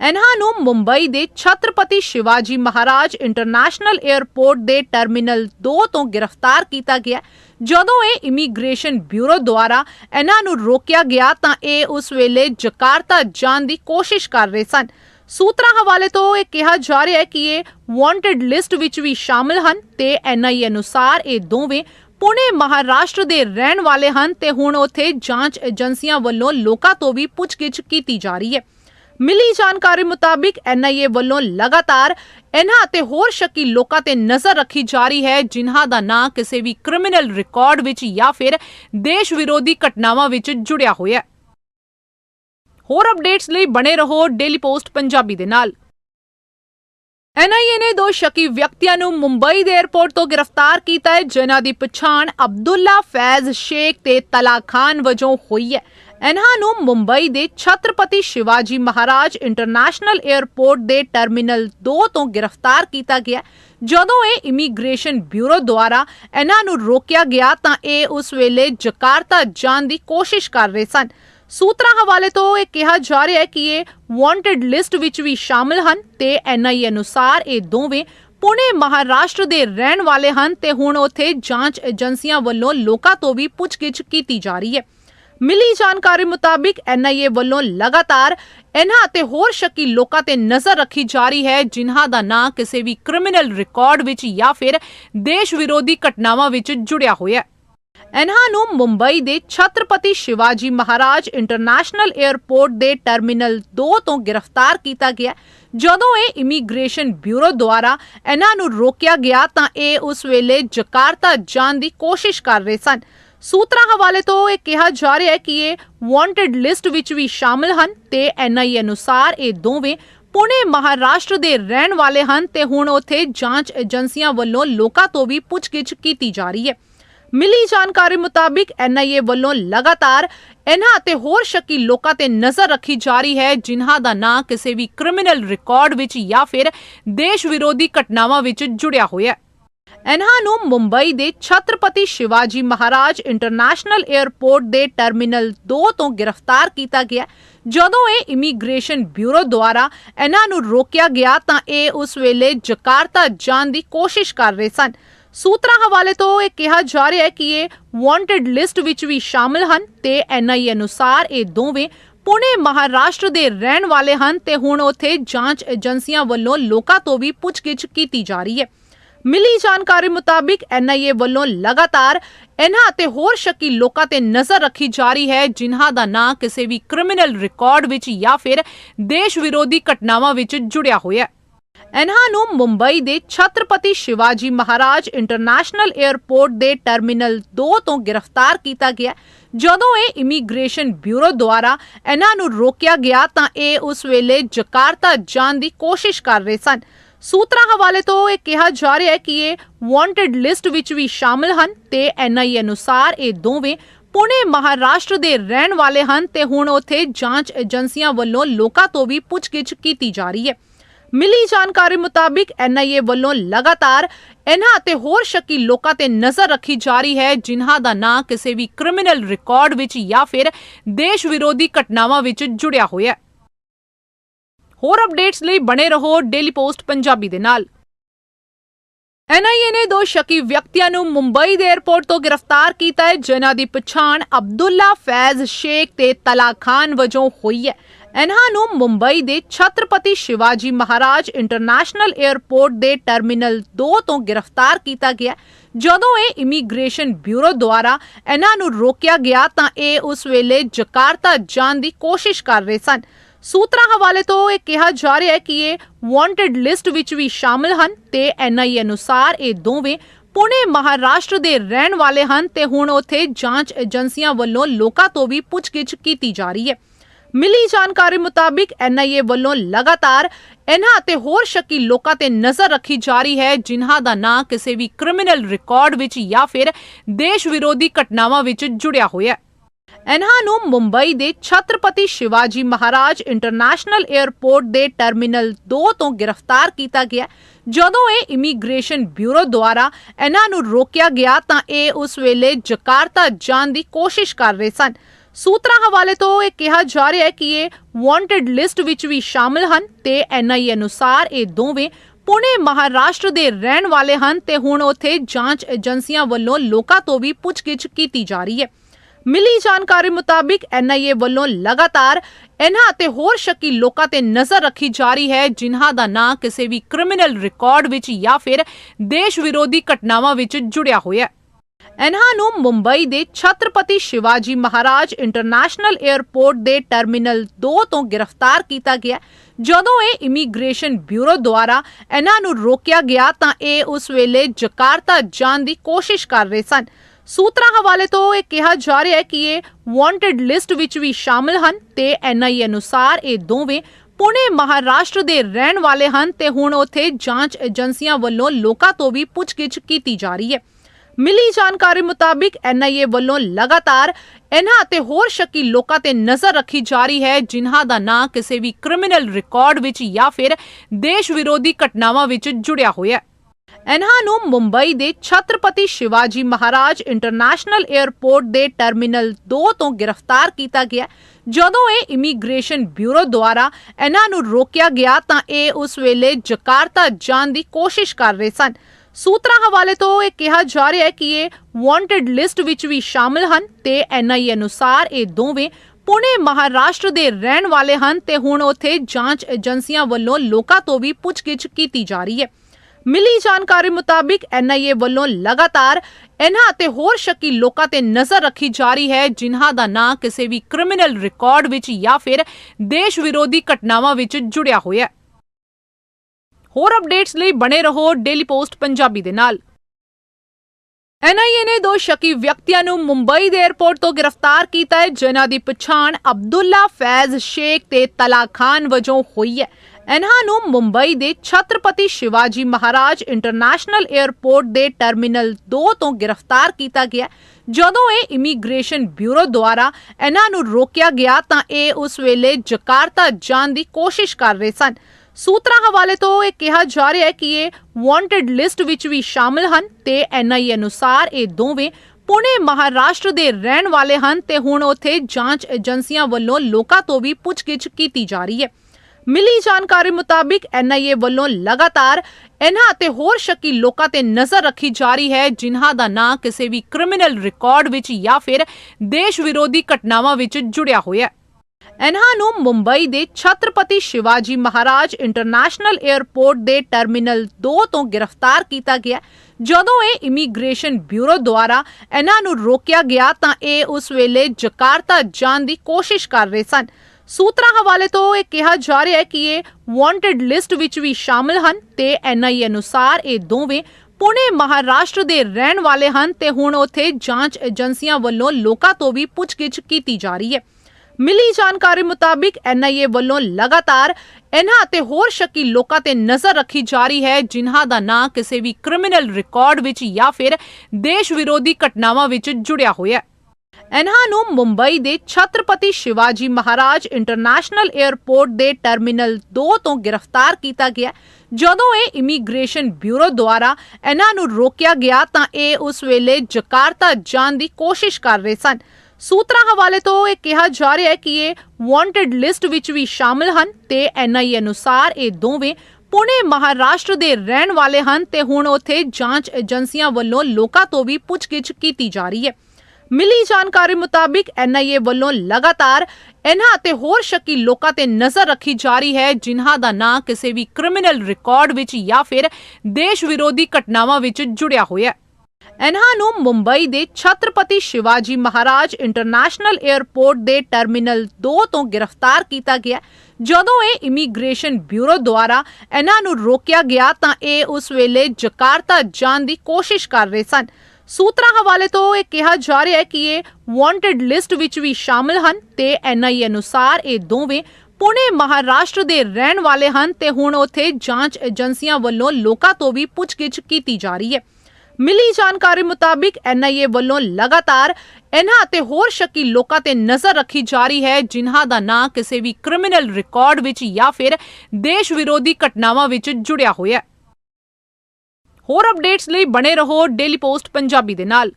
ਇਨ੍ਹਾਂ ਨੂੰ ਮੁੰਬਈ ਦੇ ਛਤਰਪਤੀ ਸ਼ਿਵਾਜੀ ਮਹਾਰਾਜ ਇੰਟਰਨੈਸ਼ਨਲ 에ਅਰਪੋਰਟ ਦੇ ਟਰਮੀਨਲ 2 ਤੋਂ ਗ੍ਰਿਫਤਾਰ ਕੀਤਾ ਗਿਆ ਜਦੋਂ ਇਹ ਇਮੀਗ੍ਰੇਸ਼ਨ ਬਿਊਰੋ ਦੁਆਰਾ ਇਹਨਾਂ ਨੂੰ ਰੋਕਿਆ ਗਿਆ ਤਾਂ ਇਹ ਉਸ ਵੇਲੇ ਜਕਾਰਤਾ ਜਾਣ ਦੀ ਕੋਸ਼ਿਸ਼ ਕਰ ਰਹੇ ਸਨ। ਸੂਤਰਾਂ ਹਵਾਲੇ ਤੋਂ ਇਹ ਕਿਹਾ ਜਾ ਰਿਹਾ ਹੈ ਕਿ ਇਹ ਵਾਂਟਡ ਲਿਸਟ ਵਿੱਚ ਵੀ ਸ਼ਾਮਲ ਹਨ ਤੇ ਐਨਆਈਏ ਅਨੁਸਾਰ ਇਹ ਦੋਵੇਂ ਪੁਣੇ ਮਹਾਰਾਸ਼ਟਰ ਦੇ ਰਹਿਣ ਵਾਲੇ ਹਨ ਤੇ ਹੁਣ ਉੱਥੇ ਜਾਂਚ ਏਜੰਸੀਆਂ ਵੱਲੋਂ ਲੋਕਾਂ ਤੋਂ ਵੀ ਪੁੱਛਗਿੱਛ ਕੀਤੀ ਜਾ ਰਹੀ ਹੈ। ਮਿਲੀ ਜਾਣਕਾਰੀ ਮੁਤਾਬਿਕ ਐਨਆਈਏ ਵੱਲੋਂ ਲਗਾਤਾਰ ਇਹਨਾਂ ਅਤੇ ਹੋਰ ਸ਼ੱਕੀ ਲੋਕਾਂ ਤੇ ਨਜ਼ਰ ਰੱਖੀ ਜਾ ਰਹੀ ਹੈ, ਜਿਨ੍ਹਾਂ ਦਾ ਨਾਂ ਕਿਸੇ ਵੀ ਕ੍ਰਿਮੀਨਲ ਰਿਕਾਰਡ ਵਿੱਚ ਜਾਂ ਫਿਰ ਦੇਸ਼ ਵਿਰੋਧੀ ਘਟਨਾਵਾਂ ਵਿੱਚ ਜੁੜਿਆ ਹੋਇਆ ਹੈ। ਹੋਰ ਅਪਡੇਟਸ ਲਈ ਬਣੇ ਰਹੋ ਡੇਲੀ ਪੋਸਟ ਪੰਜਾਬੀ ਦੇ ਨਾਲ। ਐਨਆਈਏ ਨੇ ਦੋ ਸ਼ੱਕੀ ਵਿਅਕਤੀਆਂ ਨੂੰ ਮੁੰਬਈ ਦੇ 에ਅਰਪੋਰਟ ਤੋਂ ਗ੍ਰਿਫਤਾਰ ਕੀਤਾ ਹੈ, ਜਿਨ੍ਹਾਂ ਦੀ ਪਛਾਣ ਅਬਦੁੱਲਾ ਫੈਜ਼ ਸ਼ੇਖ ਤੇ ਤਲਾ ਖਾਨ ਵਜੋਂ ਹੋਈ ਹੈ। ਇਨ੍ਹਾਂ ਨੂੰ ਮੁੰਬਈ ਦੇ ਛਤਰਪਤੀ ਸ਼ਿਵਾਜੀ ਮਹਾਰਾਜ ਇੰਟਰਨੈਸ਼ਨਲ 에ਅਰਪੋਰਟ ਦੇ ਟਰਮੀਨਲ 2 ਤੋਂ ਗ੍ਰਿਫਤਾਰ ਕੀਤਾ ਗਿਆ ਜਦੋਂ ਇਹ ਇਮੀਗ੍ਰੇਸ਼ਨ ਬਿਊਰੋ ਦੁਆਰਾ ਇਹਨਾਂ ਨੂੰ ਰੋਕਿਆ ਗਿਆ ਤਾਂ ਇਹ ਉਸ ਵੇਲੇ ਜਕਾਰਤਾ ਜਾਣ ਦੀ ਕੋਸ਼ਿਸ਼ ਕਰ ਰਹੇ ਸਨ। ਸੂਤਰਾਂ ਹਵਾਲੇ ਤੋਂ ਇਹ ਕਿਹਾ ਜਾ ਰਿਹਾ ਹੈ ਕਿ ਇਹ ਵਾਂਟਡ ਲਿਸਟ ਵਿੱਚ ਵੀ ਸ਼ਾਮਲ ਹਨ ਤੇ ਐਨਆਈਏ ਅਨੁਸਾਰ ਇਹ ਦੋਵੇਂ ਪੁਣੇ ਮਹਾਰਾਸ਼ਟਰ ਦੇ ਰਹਿਣ ਵਾਲੇ ਹਨ ਤੇ ਹੁਣ ਉੱਥੇ ਜਾਂਚ ਏਜੰਸੀਆਂ ਵੱਲੋਂ ਲੋਕਾਂ ਤੋਂ ਵੀ ਪੁੱਛਗਿੱਛ ਕੀਤੀ ਜਾ ਰਹੀ ਹੈ। ਮਿਲੀ ਜਾਣਕਾਰੀ ਮੁਤਾਬਿਕ ਐਨਆਈਏ ਵੱਲੋਂ ਲਗਾਤਾਰ ਇਹਨਾਂ ਅਤੇ ਹੋਰ ਸ਼ੱਕੀ ਲੋਕਾਂ ਤੇ ਨਜ਼ਰ ਰੱਖੀ ਜਾ ਰਹੀ ਹੈ, ਜਿਨ੍ਹਾਂ ਦਾ ਨਾਂ ਕਿਸੇ ਵੀ ਕ੍ਰਿਮੀਨਲ ਰਿਕਾਰਡ ਵਿੱਚ ਜਾਂ ਫਿਰ ਦੇਸ਼ ਵਿਰੋਧੀ ਘਟਨਾਵਾਂ ਵਿੱਚ ਜੁੜਿਆ ਹੋਇਆ ਹੈ। ਇਨ੍ਹਾਂ ਨੂੰ ਮੁੰਬਈ ਦੇ ਛਤਰਪਤੀ ਸ਼ਿਵਾਜੀ ਮਹਾਰਾਜ ਇੰਟਰਨੈਸ਼ਨਲ 에ਅਰਪੋਰਟ ਦੇ ਟਰਮੀਨਲ 2 ਤੋਂ ਗ੍ਰਿਫਤਾਰ ਕੀਤਾ ਗਿਆ। ਜਦੋਂ ਇਹ ਇਮੀਗ੍ਰੇਸ਼ਨ ਬਿਊਰੋ ਦੁਆਰਾ ਇਹਨਾਂ ਨੂੰ ਰੋਕਿਆ ਗਿਆ ਤਾਂ ਇਹ ਉਸ ਵੇਲੇ ਜਕਾਰਤਾ ਜਾਣ ਦੀ ਕੋਸ਼ਿਸ਼ ਕਰ ਰਹੇ ਸਨ। ਸੂਤਰਾਂ ਹਵਾਲੇ ਤੋਂ ਇਹ ਕਿਹਾ ਜਾ ਰਿਹਾ ਹੈ ਕਿ ਇਹ ਵਾਂਟਡ ਲਿਸਟ ਵਿੱਚ ਵੀ ਸ਼ਾਮਲ ਹਨ ਤੇ ਐਨਆਈਏ ਅਨੁਸਾਰ ਇਹ ਦੋਵੇਂ ਪੁਣੇ ਮਹਾਰਾਸ਼ਟਰ ਦੇ ਰਹਿਣ ਵਾਲੇ ਹਨ ਤੇ ਹੁਣ ਉੱਥੇ ਜਾਂਚ ਏਜੰਸੀਆਂ ਵੱਲੋਂ ਲੋਕਾਂ ਤੋਂ ਵੀ ਪੁੱਛਗਿੱਛ ਕੀਤੀ ਜਾ ਰਹੀ ਹੈ। ਮਿਲੀ ਜਾਣਕਾਰੀ ਮੁਤਾਬਿਕ ਐਨਆਈਏ ਵੱਲੋਂ ਲਗਾਤਾਰ ਇਨ੍ਹਾਂ ਅਤੇ ਹੋਰ ਸ਼ੱਕੀ ਲੋਕਾਂ ਤੇ ਨਜ਼ਰ ਰੱਖੀ ਜਾ ਰਹੀ ਹੈ, ਜਿਨ੍ਹਾਂ ਦਾ ਨਾਂ ਕਿਸੇ ਵੀ ਕ੍ਰਿਮੀਨਲ ਰਿਕਾਰਡ ਵਿੱਚ ਜਾਂ ਫਿਰ ਦੇਸ਼ ਵਿਰੋਧੀ ਘਟਨਾਵਾਂ ਵਿੱਚ ਜੁੜਿਆ ਹੋਇਆ ਹੈ। ਇਨ੍ਹਾਂ ਨੂੰ ਮੁੰਬਈ ਦੇ ਛਤਰਪਤੀ ਸ਼ਿਵਾਜੀ ਮਹਾਰਾਜ ਇੰਟਰਨੈਸ਼ਨਲ 에ਅਰਪੋਰਟ ਦੇ ਟਰਮੀਨਲ 2 ਤੋਂ ਗ੍ਰਿਫਤਾਰ ਕੀਤਾ ਗਿਆ ਜਦੋਂ ਇਹ ਇਮੀਗ੍ਰੇਸ਼ਨ ਬਿਊਰੋ ਦੁਆਰਾ ਇਹਨਾਂ ਨੂੰ ਰੋਕਿਆ ਗਿਆ ਤਾਂ ਇਹ ਉਸ ਵੇਲੇ ਜਕਾਰਤਾ ਜਾਣ ਦੀ ਕੋਸ਼ਿਸ਼ ਕਰ ਰਹੇ ਸਨ। ਸੂਤਰਾਂ ਹਵਾਲੇ ਤੋਂ ਇਹ ਕਿਹਾ ਜਾ ਰਿਹਾ ਹੈ ਕਿ ਇਹ ਵਾਂਟਡ ਲਿਸਟ ਵਿੱਚ ਵੀ ਸ਼ਾਮਲ ਹਨ ਤੇ ਐਨਆਈਏ ਅਨੁਸਾਰ ਇਹ ਦੋਵੇਂ ਪੁਣੇ ਮਹਾਰਾਸ਼ਟਰ ਦੇ ਰਹਿਣ ਵਾਲੇ ਹਨ ਤੇ ਹੁਣ ਉੱਥੇ ਜਾਂਚ ਏਜੰਸੀਆਂ ਵੱਲੋਂ ਲੋਕਾਂ ਤੋਂ ਵੀ ਪੁੱਛਗਿੱਛ ਕੀਤੀ ਜਾ ਰਹੀ ਹੈ। ਮਿਲੀ ਜਾਣਕਾਰੀ ਮੁਤਾਬਿਕ ਐਨਆਈਏ ਵੱਲੋਂ ਲਗਾਤਾਰ ਇਹਨਾਂ ਅਤੇ ਹੋਰ ਸ਼ੱਕੀ ਲੋਕਾਂ ਤੇ ਨਜ਼ਰ ਰੱਖੀ ਜਾ ਰਹੀ ਹੈ, ਜਿਨ੍ਹਾਂ ਦਾ ਨਾਂ ਕਿਸੇ ਵੀ ਕ੍ਰਿਮੀਨਲ ਰਿਕਾਰਡ ਵਿੱਚ ਜਾਂ ਫਿਰ ਦੇਸ਼ ਵਿਰੋਧੀ ਘਟਨਾਵਾਂ ਵਿੱਚ ਜੁੜਿਆ ਹੋਇਆ ਹੈ। ਇਨ੍ਹਾਂ ਨੂੰ ਮੁੰਬਈ ਦੇ ਛਤਰਪਤੀ ਸ਼ਿਵਾਜੀ ਮਹਾਰਾਜ ਇੰਟਰਨੈਸ਼ਨਲ 에ਅਰਪੋਰਟ ਦੇ ਟਰਮੀਨਲ 2 ਤੋਂ ਗ੍ਰਿਫਤਾਰ ਕੀਤਾ ਗਿਆ। ਜਦੋਂ ਇਹ ਇਮੀਗ੍ਰੇਸ਼ਨ ਬਿਊਰੋ ਦੁਆਰਾ ਇਹਨਾਂ ਨੂੰ ਰੋਕਿਆ ਗਿਆ ਤਾਂ ਇਹ ਉਸ ਵੇਲੇ ਜਕਾਰਤਾ ਜਾਣ ਦੀ ਕੋਸ਼ਿਸ਼ ਕਰ ਰਹੇ ਸਨ। ਸੂਤਰਾਂ ਹਵਾਲੇ ਤੋਂ ਇਹ ਕਿਹਾ ਜਾ ਰਿਹਾ ਹੈ ਕਿ ਇਹ ਵਾਂਟਡ ਲਿਸਟ ਵਿੱਚ ਵੀ ਸ਼ਾਮਲ ਹਨ ਤੇ ਐਨਆਈਏ ਅਨੁਸਾਰ ਇਹ ਦੋਵੇਂ ਪੁਣੇ ਮਹਾਰਾਸ਼ਟਰ ਦੇ ਰਹਿਣ ਵਾਲੇ ਹਨ ਤੇ ਹੁਣ ਉੱਥੇ ਜਾਂਚ ਏਜੰਸੀਆਂ ਵੱਲੋਂ ਲੋਕਾਂ ਤੋਂ ਵੀ ਪੁੱਛਗਿੱਛ ਕੀਤੀ ਜਾ ਰਹੀ ਹੈ। ਮਿਲੀ ਜਾਣਕਾਰੀ ਮੁਤਾਬਿਕ ਐਨਆਈਏ ਵੱਲੋਂ ਲਗਾਤਾਰ ਇਹਨਾਂ ਅਤੇ ਹੋਰ ਸ਼ੱਕੀ ਲੋਕਾਂ ਤੇ ਨਜ਼ਰ ਰੱਖੀ ਜਾ ਰਹੀ ਹੈ, ਜਿਨ੍ਹਾਂ ਦਾ ਨਾਂ ਕਿਸੇ ਵੀ ਕ੍ਰਿਮੀਨਲ ਰਿਕਾਰਡ ਵਿੱਚ ਜਾਂ ਫਿਰ ਦੇਸ਼ ਵਿਰੋਧੀ ਘਟਨਾਵਾਂ ਵਿੱਚ ਜੁੜਿਆ ਹੋਇਆ ਹੈ। ਹੋਰ ਅਪਡੇਟਸ ਲਈ ਬਣੇ ਰਹੋ ਡੇਲੀ ਪੋਸਟ ਪੰਜਾਬੀ ਦੇ ਨਾਲ। ਐਨਆਈਏ ਨੇ ਦੋ ਸ਼ੱਕੀ ਵਿਅਕਤੀਆਂ ਨੂੰ ਮੁੰਬਈ ਦੇ 에ਅਰਪੋਰਟ ਤੋਂ ਗ੍ਰਿਫਤਾਰ ਕੀਤਾ ਹੈ, ਜਿਨ੍ਹਾਂ ਦੀ ਪਛਾਣ ਅਬਦੁੱਲਾ ਫੈਜ਼ ਸ਼ੇਖ ਤੇ ਤਲਾ ਖਾਨ ਵਜੋਂ ਹੋਈ ਹੈ। ਇਨ੍ਹਾਂ ਨੂੰ ਮੁੰਬਈ ਦੇ ਛਤਰਪਤੀ ਸ਼ਿਵਾਜੀ ਮਹਾਰਾਜ ਇੰਟਰਨੈਸ਼ਨਲ 에ਅਰਪੋਰਟ ਦੇ ਟਰਮੀਨਲ 2 ਤੋਂ ਗ੍ਰਿਫਤਾਰ ਕੀਤਾ ਗਿਆ। ਜਦੋਂ ਇਹ ਇਮੀਗ੍ਰੇਸ਼ਨ ਬਿਊਰੋ ਦੁਆਰਾ ਇਹਨਾਂ ਨੂੰ ਰੋਕਿਆ ਗਿਆ ਤਾਂ ਇਹ ਉਸ ਵੇਲੇ ਜਕਾਰਤਾ ਜਾਣ ਦੀ ਕੋਸ਼ਿਸ਼ ਕਰ ਰਹੇ ਸਨ। ਸੂਤਰਾਂ ਹਵਾਲੇ ਤੋਂ ਇਹ ਕਿਹਾ ਜਾ ਰਿਹਾ ਹੈ ਕਿ ਇਹ ਵਾਂਟਡ ਲਿਸਟ ਵਿੱਚ ਵੀ ਸ਼ਾਮਲ ਹਨ ਤੇ ਐਨਆਈਏ ਅਨੁਸਾਰ ਇਹ ਦੋਵੇਂ ਪੁਣੇ ਮਹਾਰਾਸ਼ਟਰ ਦੇ ਰਹਿਣ ਵਾਲੇ ਹਨ ਤੇ ਹੁਣ ਉੱਥੇ ਜਾਂਚ ਏਜੰਸੀਆਂ ਵੱਲੋਂ ਲੋਕਾਂ ਤੋਂ ਵੀ ਪੁੱਛਗਿੱਛ ਕੀਤੀ ਜਾ ਰਹੀ ਹੈ। ਮਿਲੀ ਜਾਣਕਾਰੀ ਮੁਤਾਬਿਕ ਐਨਆਈਏ ਵੱਲੋਂ ਲਗਾਤਾਰ ਇਹਨਾਂ ਅਤੇ ਹੋਰ ਸ਼ੱਕੀ ਲੋਕਾਂ ਤੇ ਨਜ਼ਰ ਰੱਖੀ ਜਾ ਰਹੀ ਹੈ, ਜਿਨ੍ਹਾਂ ਦਾ ਨਾਂ ਕਿਸੇ ਵੀ ਕ੍ਰਿਮੀਨਲ ਰਿਕਾਰਡ ਵਿੱਚ ਜਾਂ ਫਿਰ ਦੇਸ਼ ਵਿਰੋਧੀ ਘਟਨਾਵਾਂ ਵਿੱਚ ਜੁੜਿਆ ਹੋਇਆ ਹੈ। ਇਹਨਾਂ ਨੂੰ ਮੁੰਬਈ ਦੇ ਛਤਰਪਤੀ ਸ਼ਿਵਾਜੀ ਮਹਾਰਾਜ ਇੰਟਰਨੈਸ਼ਨਲ 에ਅਰਪੋਰਟ ਦੇ ਟਰਮੀਨਲ 2 ਤੋਂ ਗ੍ਰਿਫਤਾਰ ਕੀਤਾ ਗਿਆ ਜਦੋਂ ਇਹ ਇਮੀਗ੍ਰੇਸ਼ਨ ਬਿਊਰੋ ਦੁਆਰਾ ਇਹਨਾਂ ਨੂੰ ਰੋਕਿਆ ਗਿਆ ਤਾਂ ਇਹ ਉਸ ਵੇਲੇ ਜਕਾਰਤਾ ਜਾਣ ਦੀ ਕੋਸ਼ਿਸ਼ ਕਰ ਰਹੇ ਸਨ। ਸੂਤਰਾਂ ਹਵਾਲੇ ਤੋਂ ਇਹ ਕਿਹਾ ਜਾ ਰਿਹਾ ਹੈ ਕਿ ਇਹ ਵਾਂਟਡ ਲਿਸਟ ਵਿੱਚ ਵੀ ਸ਼ਾਮਲ ਹਨ ਤੇ ਐਨਆਈਏ ਅਨੁਸਾਰ ਇਹ ਦੋਵੇਂ ਪੁਣੇ ਮਹਾਰਾਸ਼ਟਰ ਦੇ ਰਹਿਣ ਵਾਲੇ ਹਨ ਤੇ ਹੁਣ ਉੱਥੇ ਜਾਂਚ ਏਜੰਸੀਆਂ ਵੱਲੋਂ ਲੋਕਾਂ ਤੋਂ ਵੀ ਪੁੱਛਗਿੱਛ ਕੀਤੀ ਜਾ ਰਹੀ ਹੈ। ਮਿਲੀ ਜਾਣਕਾਰੀ ਮੁਤਾਬਿਕ ਐਨਆਈਏ ਵੱਲੋਂ ਲਗਾਤਾਰ ਇਹਨਾਂ ਅਤੇ ਹੋਰ ਸ਼ੱਕੀ ਲੋਕਾਂ ਤੇ ਨਜ਼ਰ ਰੱਖੀ ਜਾ ਰਹੀ ਹੈ, ਜਿਨ੍ਹਾਂ ਦਾ ਨਾਂ ਕਿਸੇ ਵੀ ਕ੍ਰਿਮੀਨਲ ਰਿਕਾਰਡ ਵਿੱਚ ਜਾਂ ਫਿਰ ਦੇਸ਼ ਵਿਰੋਧੀ ਘਟਨਾਵਾਂ ਵਿੱਚ ਜੁੜਿਆ ਹੋਇਆ ਹੈ। ਇਹਨਾਂ ਨੂੰ ਮੁੰਬਈ ਦੇ ਛਤਰਪਤੀ ਸ਼ਿਵਾਜੀ ਮਹਾਰਾਜ ਇੰਟਰਨੈਸ਼ਨਲ 에ਅਰਪੋਰਟ ਦੇ ਟਰਮੀਨਲ 2 ਤੋਂ ਗ੍ਰਿਫਤਾਰ ਕੀਤਾ ਗਿਆ। ਜਦੋਂ ਇਹ ਇਮੀਗ੍ਰੇਸ਼ਨ ਬਿਊਰੋ ਦੁਆਰਾ ਇਹਨਾਂ ਨੂੰ ਰੋਕਿਆ ਗਿਆ ਤਾਂ ਇਹ ਉਸ ਵੇਲੇ ਜਕਾਰਤਾ ਜਾਣ ਦੀ ਕੋਸ਼ਿਸ਼ ਕਰ ਰਹੇ ਸਨ। ਸੂਤਰਾਂ ਹਵਾਲੇ ਤੋਂ ਇਹ ਕਿਹਾ ਜਾ ਰਿਹਾ ਹੈ ਕਿ ਇਹ ਵਾਂਟਡ ਲਿਸਟ ਵਿੱਚ ਵੀ ਸ਼ਾਮਲ ਹਨ ਤੇ ਐਨਆਈਏ ਅਨੁਸਾਰ ਇਹ ਦੋਵੇਂ ਪੁਣੇ ਮਹਾਰਾਸ਼ਟਰ ਦੇ ਰਹਿਣ ਵਾਲੇ ਹਨ ਤੇ ਹੁਣ ਉੱਥੇ ਜਾਂਚ ਏਜੰਸੀਆਂ ਵੱਲੋਂ ਲੋਕਾਂ ਤੋਂ ਵੀ ਪੁੱਛਗਿੱਛ ਕੀਤੀ ਜਾ ਰਹੀ ਹੈ। ਮਿਲੀ ਜਾਣਕਾਰੀ ਮੁਤਾਬਿਕ ਐਨਆਈਏ ਵੱਲੋਂ ਲਗਾਤਾਰ ਇਹਨਾਂ ਅਤੇ ਹੋਰ ਸ਼ੱਕੀ ਲੋਕਾਂ ਤੇ ਨਜ਼ਰ ਰੱਖੀ ਜਾ ਰਹੀ ਹੈ, ਜਿਨ੍ਹਾਂ ਦਾ ਨਾਂ ਕਿਸੇ ਵੀ ਕ੍ਰਿਮੀਨਲ ਰਿਕਾਰਡ ਵਿੱਚ ਜਾਂ ਫਿਰ ਦੇਸ਼ ਵਿਰੋਧੀ ਘਟਨਾਵਾਂ ਵਿੱਚ ਜੁੜਿਆ ਹੋਇਆ ਹੈ। ਇਹਨਾਂ ਨੂੰ ਮੁੰਬਈ ਦੇ ਛਤਰਪਤੀ ਸ਼ਿਵਾਜੀ ਮਹਾਰਾਜ ਇੰਟਰਨੈਸ਼ਨਲ 에ਅਰਪੋਰਟ ਦੇ ਟਰਮੀਨਲ 2 ਤੋਂ ਗ੍ਰਿਫਤਾਰ ਕੀਤਾ ਗਿਆ ਜਦੋਂ ਇਹ ਇਮੀਗ੍ਰੇਸ਼ਨ ਬਿਊਰੋ ਦੁਆਰਾ ਇਹਨਾਂ ਨੂੰ ਰੋਕਿਆ ਗਿਆ ਤਾਂ ਇਹ ਉਸ ਵੇਲੇ ਜਕਾਰਤਾ ਜਾਣ ਦੀ ਕੋਸ਼ਿਸ਼ ਕਰ ਰਹੇ ਸਨ। ਸੂਤਰਾਂ ਹਵਾਲੇ ਤੋਂ ਇਹ ਕਿਹਾ ਜਾ ਰਿਹਾ ਹੈ ਕਿ ਇਹ ਵਾਂਟਡ ਲਿਸਟ ਵਿੱਚ ਵੀ ਸ਼ਾਮਲ ਹਨ ਤੇ ਐਨਆਈਏ ਅਨੁਸਾਰ ਇਹ ਦੋਵੇਂ ਪੁਣੇ ਮਹਾਰਾਸ਼ਟਰ ਦੇ ਰਹਿਣ ਵਾਲੇ ਹਨ ਤੇ ਹੁਣ ਉੱਥੇ ਜਾਂਚ ਏਜੰਸੀਆਂ ਵੱਲੋਂ ਲੋਕਾਂ ਤੋਂ ਵੀ ਪੁੱਛਗਿੱਛ ਕੀਤੀ ਜਾ ਰਹੀ ਹੈ। ਮਿਲੀ ਜਾਣਕਾਰੀ ਮੁਤਾਬਿਕ ਐਨਆਈਏ ਵੱਲੋਂ ਲਗਾਤਾਰ ਇਹਨਾਂ ਅਤੇ ਹੋਰ ਸ਼ੱਕੀ ਲੋਕਾਂ ਤੇ ਨਜ਼ਰ ਰੱਖੀ ਜਾ ਰਹੀ ਹੈ, ਜਿਨ੍ਹਾਂ ਦਾ ਨਾਂ ਕਿਸੇ ਵੀ ਕ੍ਰਿਮੀਨਲ ਰਿਕਾਰਡ ਵਿੱਚ ਜਾਂ ਫਿਰ ਦੇਸ਼ ਵਿਰੋਧੀ ਘਟਨਾਵਾਂ ਵਿੱਚ ਜੁੜਿਆ ਹੋਇਆ ਹੈ। ਹੋਰ ਅਪਡੇਟਸ ਲਈ ਬਣੇ ਰਹੋ ਡੇਲੀ ਪੋਸਟ ਪੰਜਾਬੀ ਦੇ ਨਾਲ। ਐਨਆਈਏ ਨੇ ਦੋ ਸ਼ੱਕੀ ਵਿਅਕਤੀਆਂ ਨੂੰ ਮੁੰਬਈ ਦੇ 에ਅਰਪੋਰਟ ਤੋਂ ਗ੍ਰਿਫਤਾਰ ਕੀਤਾ ਹੈ, ਜਿਨ੍ਹਾਂ ਦੀ ਪਛਾਣ ਅਬਦੁੱਲਾ ਫੈਜ਼ ਸ਼ੇਖ ਤੇ ਤਲਾ ਖਾਨ ਵਜੋਂ ਹੋਈ ਹੈ। ਇਹਨਾਂ ਨੂੰ ਮੁੰਬਈ ਦੇ ਛਤਰਪਤੀ ਸ਼ਿਵਾਜੀ ਮਹਾਰਾਜ ਇੰਟਰਨੈਸ਼ਨਲ 에ਅਰਪੋਰਟ ਦੇ ਟਰਮੀਨਲ 2 ਤੋਂ ਗ੍ਰਿਫਤਾਰ ਕੀਤਾ ਗਿਆ ਜਦੋਂ ਇਹ ਇਮੀਗ੍ਰੇਸ਼ਨ ਬਿਊਰੋ ਦੁਆਰਾ ਇਹਨਾਂ ਨੂੰ ਰੋਕਿਆ ਗਿਆ ਤਾਂ ਇਹ ਉਸ ਵੇਲੇ ਜਕਾਰਤਾ ਜਾਣ ਦੀ ਕੋਸ਼ਿਸ਼ ਕਰ ਰਹੇ ਸਨ। ਸੂਤਰਾਂ ਹਵਾਲੇ ਤੋਂ ਇਹ ਕਿਹਾ ਜਾ ਰਿਹਾ ਹੈ ਕਿ ਇਹ ਵਾਂਟਡ ਲਿਸਟ ਵਿੱਚ ਵੀ ਸ਼ਾਮਲ ਹਨ ਤੇ ਐਨਆਈਏ ਅਨੁਸਾਰ ਇਹ ਦੋਵੇਂ ਪੁਣੇ ਮਹਾਰਾਸ਼ਟਰ ਦੇ ਰਹਿਣ ਵਾਲੇ ਹਨ ਤੇ ਹੁਣ ਉੱਥੇ ਜਾਂਚ ਏਜੰਸੀਆਂ ਵੱਲੋਂ ਲੋਕਾਂ ਤੋਂ ਵੀ ਪੁੱਛਗਿੱਛ ਕੀਤੀ ਜਾ ਰਹੀ ਹੈ। ਮਿਲੀ ਜਾਣਕਾਰੀ ਮੁਤਾਬਿਕ ਐਨਆਈਏ ਵੱਲੋਂ ਲਗਾਤਾਰ ਇਹਨਾਂ ਅਤੇ ਹੋਰ ਸ਼ੱਕੀ ਲੋਕਾਂ ਤੇ ਨਜ਼ਰ ਰੱਖੀ ਜਾ ਰਹੀ ਹੈ, ਜਿਨ੍ਹਾਂ ਦਾ ਨਾਂ ਕਿਸੇ ਵੀ ਕ੍ਰਿਮੀਨਲ ਰਿਕਾਰਡ ਵਿੱਚ ਜਾਂ ਫਿਰ ਦੇਸ਼ ਵਿਰੋਧੀ ਘਟਨਾਵਾਂ ਵਿੱਚ ਜੁੜਿਆ ਹੋਇਆ ਹੈ। ਇਹਨਾਂ ਨੂੰ ਮੁੰਬਈ ਦੇ ਛਤਰਪਤੀ ਸ਼ਿਵਾਜੀ ਮਹਾਰਾਜ ਇੰਟਰਨੈਸ਼ਨਲ 에ਅਰਪੋਰਟ ਦੇ ਟਰਮੀਨਲ 2 ਤੋਂ ਗ੍ਰਿਫਤਾਰ ਕੀਤਾ ਗਿਆ। ਜਦੋਂ ਇਹ ਇਮੀਗ੍ਰੇਸ਼ਨ ਬਿਊਰੋ ਦੁਆਰਾ ਇਹਨਾਂ ਨੂੰ ਰੋਕਿਆ ਗਿਆ ਤਾਂ ਇਹ ਉਸ ਵੇਲੇ ਜਕਾਰਤਾ ਜਾਣ ਦੀ ਕੋਸ਼ਿਸ਼ ਕਰ ਰਹੇ ਸਨ। ਸੂਤਰਾਂ ਹਵਾਲੇ ਤੋਂ ਇਹ ਕਿਹਾ ਜਾ ਰਿਹਾ ਹੈ ਕਿ ਇਹ ਵਾਂਟਡ ਲਿਸਟ ਵਿੱਚ ਵੀ ਸ਼ਾਮਲ ਹਨ ਤੇ ਐਨਆਈਏ ਅਨੁਸਾਰ ਇਹ ਦੋਵੇਂ ਪੁਣੇ ਮਹਾਰਾਸ਼ਟਰ ਦੇ ਰਹਿਣ ਵਾਲੇ ਹਨ ਤੇ ਹੁਣ ਉੱਥੇ ਜਾਂਚ ਏਜੰਸੀਆਂ ਵੱਲੋਂ ਲੋਕਾਂ ਤੋਂ ਵੀ ਪੁੱਛਗਿੱਛ ਕੀਤੀ ਜਾ ਰਹੀ ਹੈ। ਮਿਲੀ ਜਾਣਕਾਰੀ ਮੁਤਾਬਿਕ ਐਨਆਈਏ ਵੱਲੋਂ ਲਗਾਤਾਰ ਇਹਨਾਂ ਅਤੇ ਹੋਰ ਸ਼ੱਕੀ ਲੋਕਾਂ ਤੇ ਨਜ਼ਰ ਰੱਖੀ ਜਾ ਰਹੀ ਹੈ, ਜਿਨ੍ਹਾਂ ਦਾ ਨਾਂ ਕਿਸੇ ਵੀ ਕ੍ਰਿਮੀਨਲ ਰਿਕਾਰਡ ਵਿੱਚ ਜਾਂ ਫਿਰ ਦੇਸ਼ ਵਿਰੋਧੀ ਘਟਨਾਵਾਂ ਵਿੱਚ ਜੁੜਿਆ ਹੋਇਆ ਹੈ। ਇਹਨਾਂ ਨੂੰ ਮੁੰਬਈ ਦੇ ਛਤਰਪਤੀ ਸ਼ਿਵਾਜੀ ਮਹਾਰਾਜ ਇੰਟਰਨੈਸ਼ਨਲ 에ਅਰਪੋਰਟ ਦੇ ਟਰਮੀਨਲ 2 ਤੋਂ ਗ੍ਰਿਫਤਾਰ ਕੀਤਾ ਗਿਆ ਜਦੋਂ ਇਹ ਇਮੀਗ੍ਰੇਸ਼ਨ ਬਿਊਰੋ ਦੁਆਰਾ ਇਹਨਾਂ ਨੂੰ ਰੋਕਿਆ ਗਿਆ ਤਾਂ ਇਹ ਉਸ ਵੇਲੇ ਜਕਾਰਤਾ ਜਾਣ ਦੀ ਕੋਸ਼ਿਸ਼ ਕਰ ਰਹੇ ਸਨ। ਸੂਤਰਾਂ ਹਵਾਲੇ ਤੋਂ ਇਹ ਕਿਹਾ ਜਾ ਰਿਹਾ ਹੈ ਕਿ ਇਹ ਵਾਂਟਡ ਲਿਸਟ ਵਿੱਚ ਵੀ ਸ਼ਾਮਲ ਹਨ ਤੇ ਐਨਆਈਏ ਅਨੁਸਾਰ ਇਹ ਦੋਵੇਂ ਪੁਣੇ ਮਹਾਰਾਸ਼ਟਰ ਦੇ ਰਹਿਣ ਵਾਲੇ ਹਨ ਤੇ ਹੁਣ ਉੱਥੇ ਜਾਂਚ ਏਜੰਸੀਆਂ ਵੱਲੋਂ ਲੋਕਾਂ ਤੋਂ ਵੀ ਪੁੱਛਗਿੱਛ ਕੀਤੀ ਜਾ ਰਹੀ ਹੈ। ਮਿਲੀ ਜਾਣਕਾਰੀ ਮੁਤਾਬਿਕ ਐਨਆਈਏ ਵੱਲੋਂ ਲਗਾਤਾਰ ਇਹਨਾਂ ਅਤੇ ਹੋਰ ਸ਼ੱਕੀ ਲੋਕਾਂ ਤੇ ਨਜ਼ਰ ਰੱਖੀ ਜਾ ਰਹੀ ਹੈ, ਜਿਨ੍ਹਾਂ ਦਾ ਨਾਂ ਕਿਸੇ ਵੀ ਕ੍ਰਿਮੀਨਲ ਰਿਕਾਰਡ ਵਿੱਚ ਜਾਂ ਫਿਰ ਦੇਸ਼ ਵਿਰੋਧੀ ਘਟਨਾਵਾਂ ਵਿੱਚ ਜੁੜਿਆ ਹੋਇਆ ਹੈ। ਇਹਨਾਂ ਨੂੰ ਮੁੰਬਈ ਦੇ ਛਤਰਪਤੀ ਸ਼ਿਵਾਜੀ ਮਹਾਰਾਜ ਇੰਟਰਨੈਸ਼ਨਲ 에ਅਰਪੋਰਟ ਦੇ ਟਰਮੀਨਲ 2 ਤੋਂ ਗ੍ਰਿਫਤਾਰ ਕੀਤਾ ਗਿਆ। ਜਦੋਂ ਇਹ ਇਮੀਗ੍ਰੇਸ਼ਨ ਬਿਊਰੋ ਦੁਆਰਾ ਇਹਨਾਂ ਨੂੰ ਰੋਕਿਆ ਗਿਆ ਤਾਂ ਇਹ ਉਸ ਵੇਲੇ ਜਕਾਰਤਾ ਜਾਣ ਦੀ ਕੋਸ਼ਿਸ਼ ਕਰ ਰਹੇ ਸਨ। ਸੂਤਰਾਂ ਹਵਾਲੇ ਤੋਂ ਇਹ ਕਿਹਾ ਜਾ ਰਿਹਾ ਹੈ ਕਿ ਇਹ ਵਾਂਟਡ ਲਿਸਟ ਵਿੱਚ ਵੀ ਸ਼ਾਮਲ ਹਨ ਤੇ ਐਨਆਈਏ ਅਨੁਸਾਰ ਇਹ ਦੋਵੇਂ ਪੁਣੇ ਮਹਾਰਾਸ਼ਟਰ ਦੇ ਰਹਿਣ ਵਾਲੇ ਹਨ ਤੇ ਹੁਣ ਉੱਥੇ ਜਾਂਚ ਏਜੰਸੀਆਂ ਵੱਲੋਂ ਲੋਕਾਂ ਤੋਂ ਵੀ ਪੁੱਛਗਿੱਛ ਕੀਤੀ ਜਾ ਰਹੀ ਹੈ। ਮਿਲੀ ਜਾਣਕਾਰੀ ਮੁਤਾਬਿਕ ਐਨਆਈਏ ਵੱਲੋਂ ਲਗਾਤਾਰ ਇਹਨਾਂ ਅਤੇ ਹੋਰ ਸ਼ੱਕੀ ਲੋਕਾਂ ਤੇ ਨਜ਼ਰ ਰੱਖੀ ਜਾ ਰਹੀ ਹੈ, ਜਿਨ੍ਹਾਂ ਦਾ ਨਾਂ ਕਿਸੇ ਵੀ ਕ੍ਰਿਮੀਨਲ ਰਿਕਾਰਡ ਵਿੱਚ ਜਾਂ ਫਿਰ ਦੇਸ਼ ਵਿਰੋਧੀ ਘਟਨਾਵਾਂ ਵਿੱਚ ਜੁੜਿਆ ਹੋਇਆ ਹੈ। ਹੋਰ ਅਪਡੇਟਸ ਲਈ ਬਣੇ ਰਹੋ ਡੇਲੀ ਪੋਸਟ ਪੰਜਾਬੀ ਦੇ ਨਾਲ।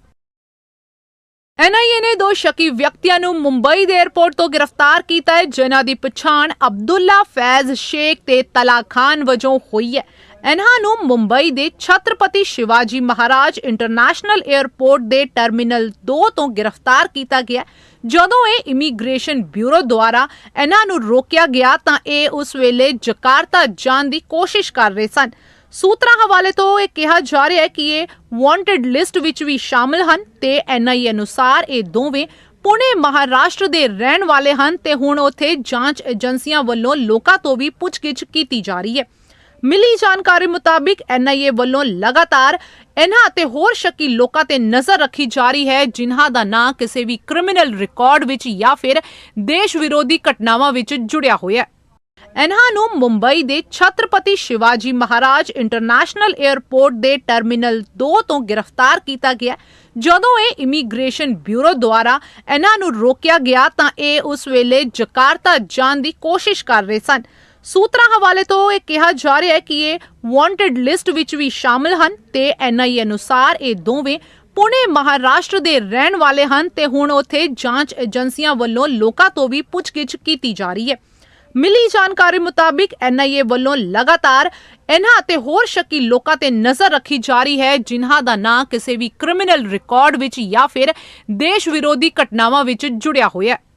ਐਨਆਈਏ ਨੇ ਦੋ ਸ਼ੱਕੀ ਵਿਅਕਤੀਆਂ ਨੂੰ ਮੁੰਬਈ ਦੇ 에ਅਰਪੋਰਟ ਤੋਂ ਗ੍ਰਿਫਤਾਰ ਕੀਤਾ ਹੈ, ਜਿਨ੍ਹਾਂ ਦੀ ਪਛਾਣ ਅਬਦੁੱਲਾ ਫੈਜ਼ ਸ਼ੇਖ ਤੇ ਤਲਾ ਖਾਨ ਵਜੋਂ ਹੋਈ ਹੈ। ਇਹਨਾਂ ਨੂੰ ਮੁੰਬਈ ਦੇ ਛਤਰਪਤੀ ਸ਼ਿਵਾਜੀ ਮਹਾਰਾਜ ਇੰਟਰਨੈਸ਼ਨਲ 에ਅਰਪੋਰਟ ਦੇ ਟਰਮੀਨਲ 2 ਤੋਂ ਗ੍ਰਿਫਤਾਰ ਕੀਤਾ ਗਿਆ। ਜਦੋਂ ਇਹ ਇਮੀਗ੍ਰੇਸ਼ਨ ਬਿਊਰੋ ਦੁਆਰਾ ਇਹਨਾਂ ਨੂੰ ਰੋਕਿਆ ਗਿਆ ਤਾਂ ਇਹ ਉਸ ਵੇਲੇ ਜਕਾਰਤਾ ਜਾਣ ਦੀ ਕੋਸ਼ਿਸ਼ ਕਰ ਰਹੇ ਸਨ। ਸੂਤਰਾਂ ਹਵਾਲੇ ਤੋਂ ਇਹ ਕਿਹਾ ਜਾ ਰਿਹਾ ਹੈ ਕਿ ਇਹ ਵਾਂਟਡ ਲਿਸਟ ਵਿੱਚ ਵੀ ਸ਼ਾਮਲ ਹਨ ਤੇ ਐਨਆਈਏ ਅਨੁਸਾਰ ਇਹ ਦੋਵੇਂ ਪੁਣੇ ਮਹਾਰਾਸ਼ਟਰ ਦੇ ਰਹਿਣ ਵਾਲੇ ਹਨ ਤੇ ਹੁਣ ਉੱਥੇ ਜਾਂਚ ਏਜੰਸੀਆਂ ਵੱਲੋਂ ਲੋਕਾਂ ਤੋਂ ਵੀ ਪੁੱਛਗਿੱਛ ਕੀਤੀ ਜਾ ਰਹੀ ਹੈ। ਮਿਲੀ ਜਾਣਕਾਰੀ ਮੁਤਾਬਿਕ ਐਨਆਈਏ ਵੱਲੋਂ ਲਗਾਤਾਰ ਇਹਨਾਂ ਅਤੇ ਹੋਰ ਸ਼ੱਕੀ ਲੋਕਾਂ ਤੇ ਨਜ਼ਰ ਰੱਖੀ ਜਾ ਰਹੀ ਹੈ, ਜਿਨ੍ਹਾਂ ਦਾ ਨਾਂ ਕਿਸੇ ਵੀ ਕ੍ਰਿਮੀਨਲ ਰਿਕਾਰਡ ਵਿੱਚ ਜਾਂ ਫਿਰ ਦੇਸ਼ ਵਿਰੋਧੀ ਘਟਨਾਵਾਂ ਵਿੱਚ ਜੁੜਿਆ ਹੋਇਆ ਹੈ। ਇਹਨਾਂ ਨੂੰ ਮੁੰਬਈ ਦੇ ਛਤਰਪਤੀ ਸ਼ਿਵਾਜੀ ਮਹਾਰਾਜ ਇੰਟਰਨੈਸ਼ਨਲ 에ਅਰਪੋਰਟ ਦੇ ਟਰਮੀਨਲ 2 ਤੋਂ ਗ੍ਰਿਫਤਾਰ ਕੀਤਾ ਗਿਆ ਜਦੋਂ ਇਹ ਇਮੀਗ੍ਰੇਸ਼ਨ ਬਿਊਰੋ ਦੁਆਰਾ ਇਹਨਾਂ ਨੂੰ ਰੋਕਿਆ ਗਿਆ ਤਾਂ ਇਹ ਉਸ ਵੇਲੇ ਜਕਾਰਤਾ ਜਾਣ ਦੀ ਕੋਸ਼ਿਸ਼ ਕਰ ਰਹੇ ਸਨ। ਸੂਤਰਾਂ ਹਵਾਲੇ ਤੋਂ ਇਹ ਕਿਹਾ ਜਾ ਰਿਹਾ ਹੈ ਕਿ ਇਹ ਵਾਂਟਡ ਲਿਸਟ ਵਿੱਚ ਵੀ ਸ਼ਾਮਲ ਹਨ ਤੇ ਐਨਆਈਏ ਅਨੁਸਾਰ ਇਹ ਦੋਵੇਂ ਪੁਣੇ ਮਹਾਰਾਸ਼ਟਰ ਦੇ ਰਹਿਣ ਵਾਲੇ ਹਨ ਤੇ ਹੁਣ ਉੱਥੇ ਜਾਂਚ ਏਜੰਸੀਆਂ ਵੱਲੋਂ ਲੋਕਾਂ ਤੋਂ ਵੀ ਪੁੱਛਗਿੱਛ ਕੀਤੀ ਜਾ ਰਹੀ ਹੈ। ਮਿਲੀ ਜਾਣਕਾਰੀ ਮੁਤਾਬਿਕ ਐਨਆਈਏ ਵੱਲੋਂ ਲਗਾਤਾਰ ਇਹਨਾਂ ਅਤੇ ਹੋਰ ਸ਼ੱਕੀ ਲੋਕਾਂ ਤੇ ਨਜ਼ਰ ਰੱਖੀ ਜਾ ਰਹੀ ਹੈ, ਜਿਨ੍ਹਾਂ ਦਾ ਨਾਂ ਕਿਸੇ ਵੀ ਕ੍ਰਿਮੀਨਲ ਰਿਕਾਰਡ ਵਿੱਚ ਜਾਂ ਫਿਰ ਦੇਸ਼ ਵਿਰੋਧੀ ਘਟਨਾਵਾਂ ਵਿੱਚ ਜੁੜਿਆ ਹੋਇਆ ਹੈ।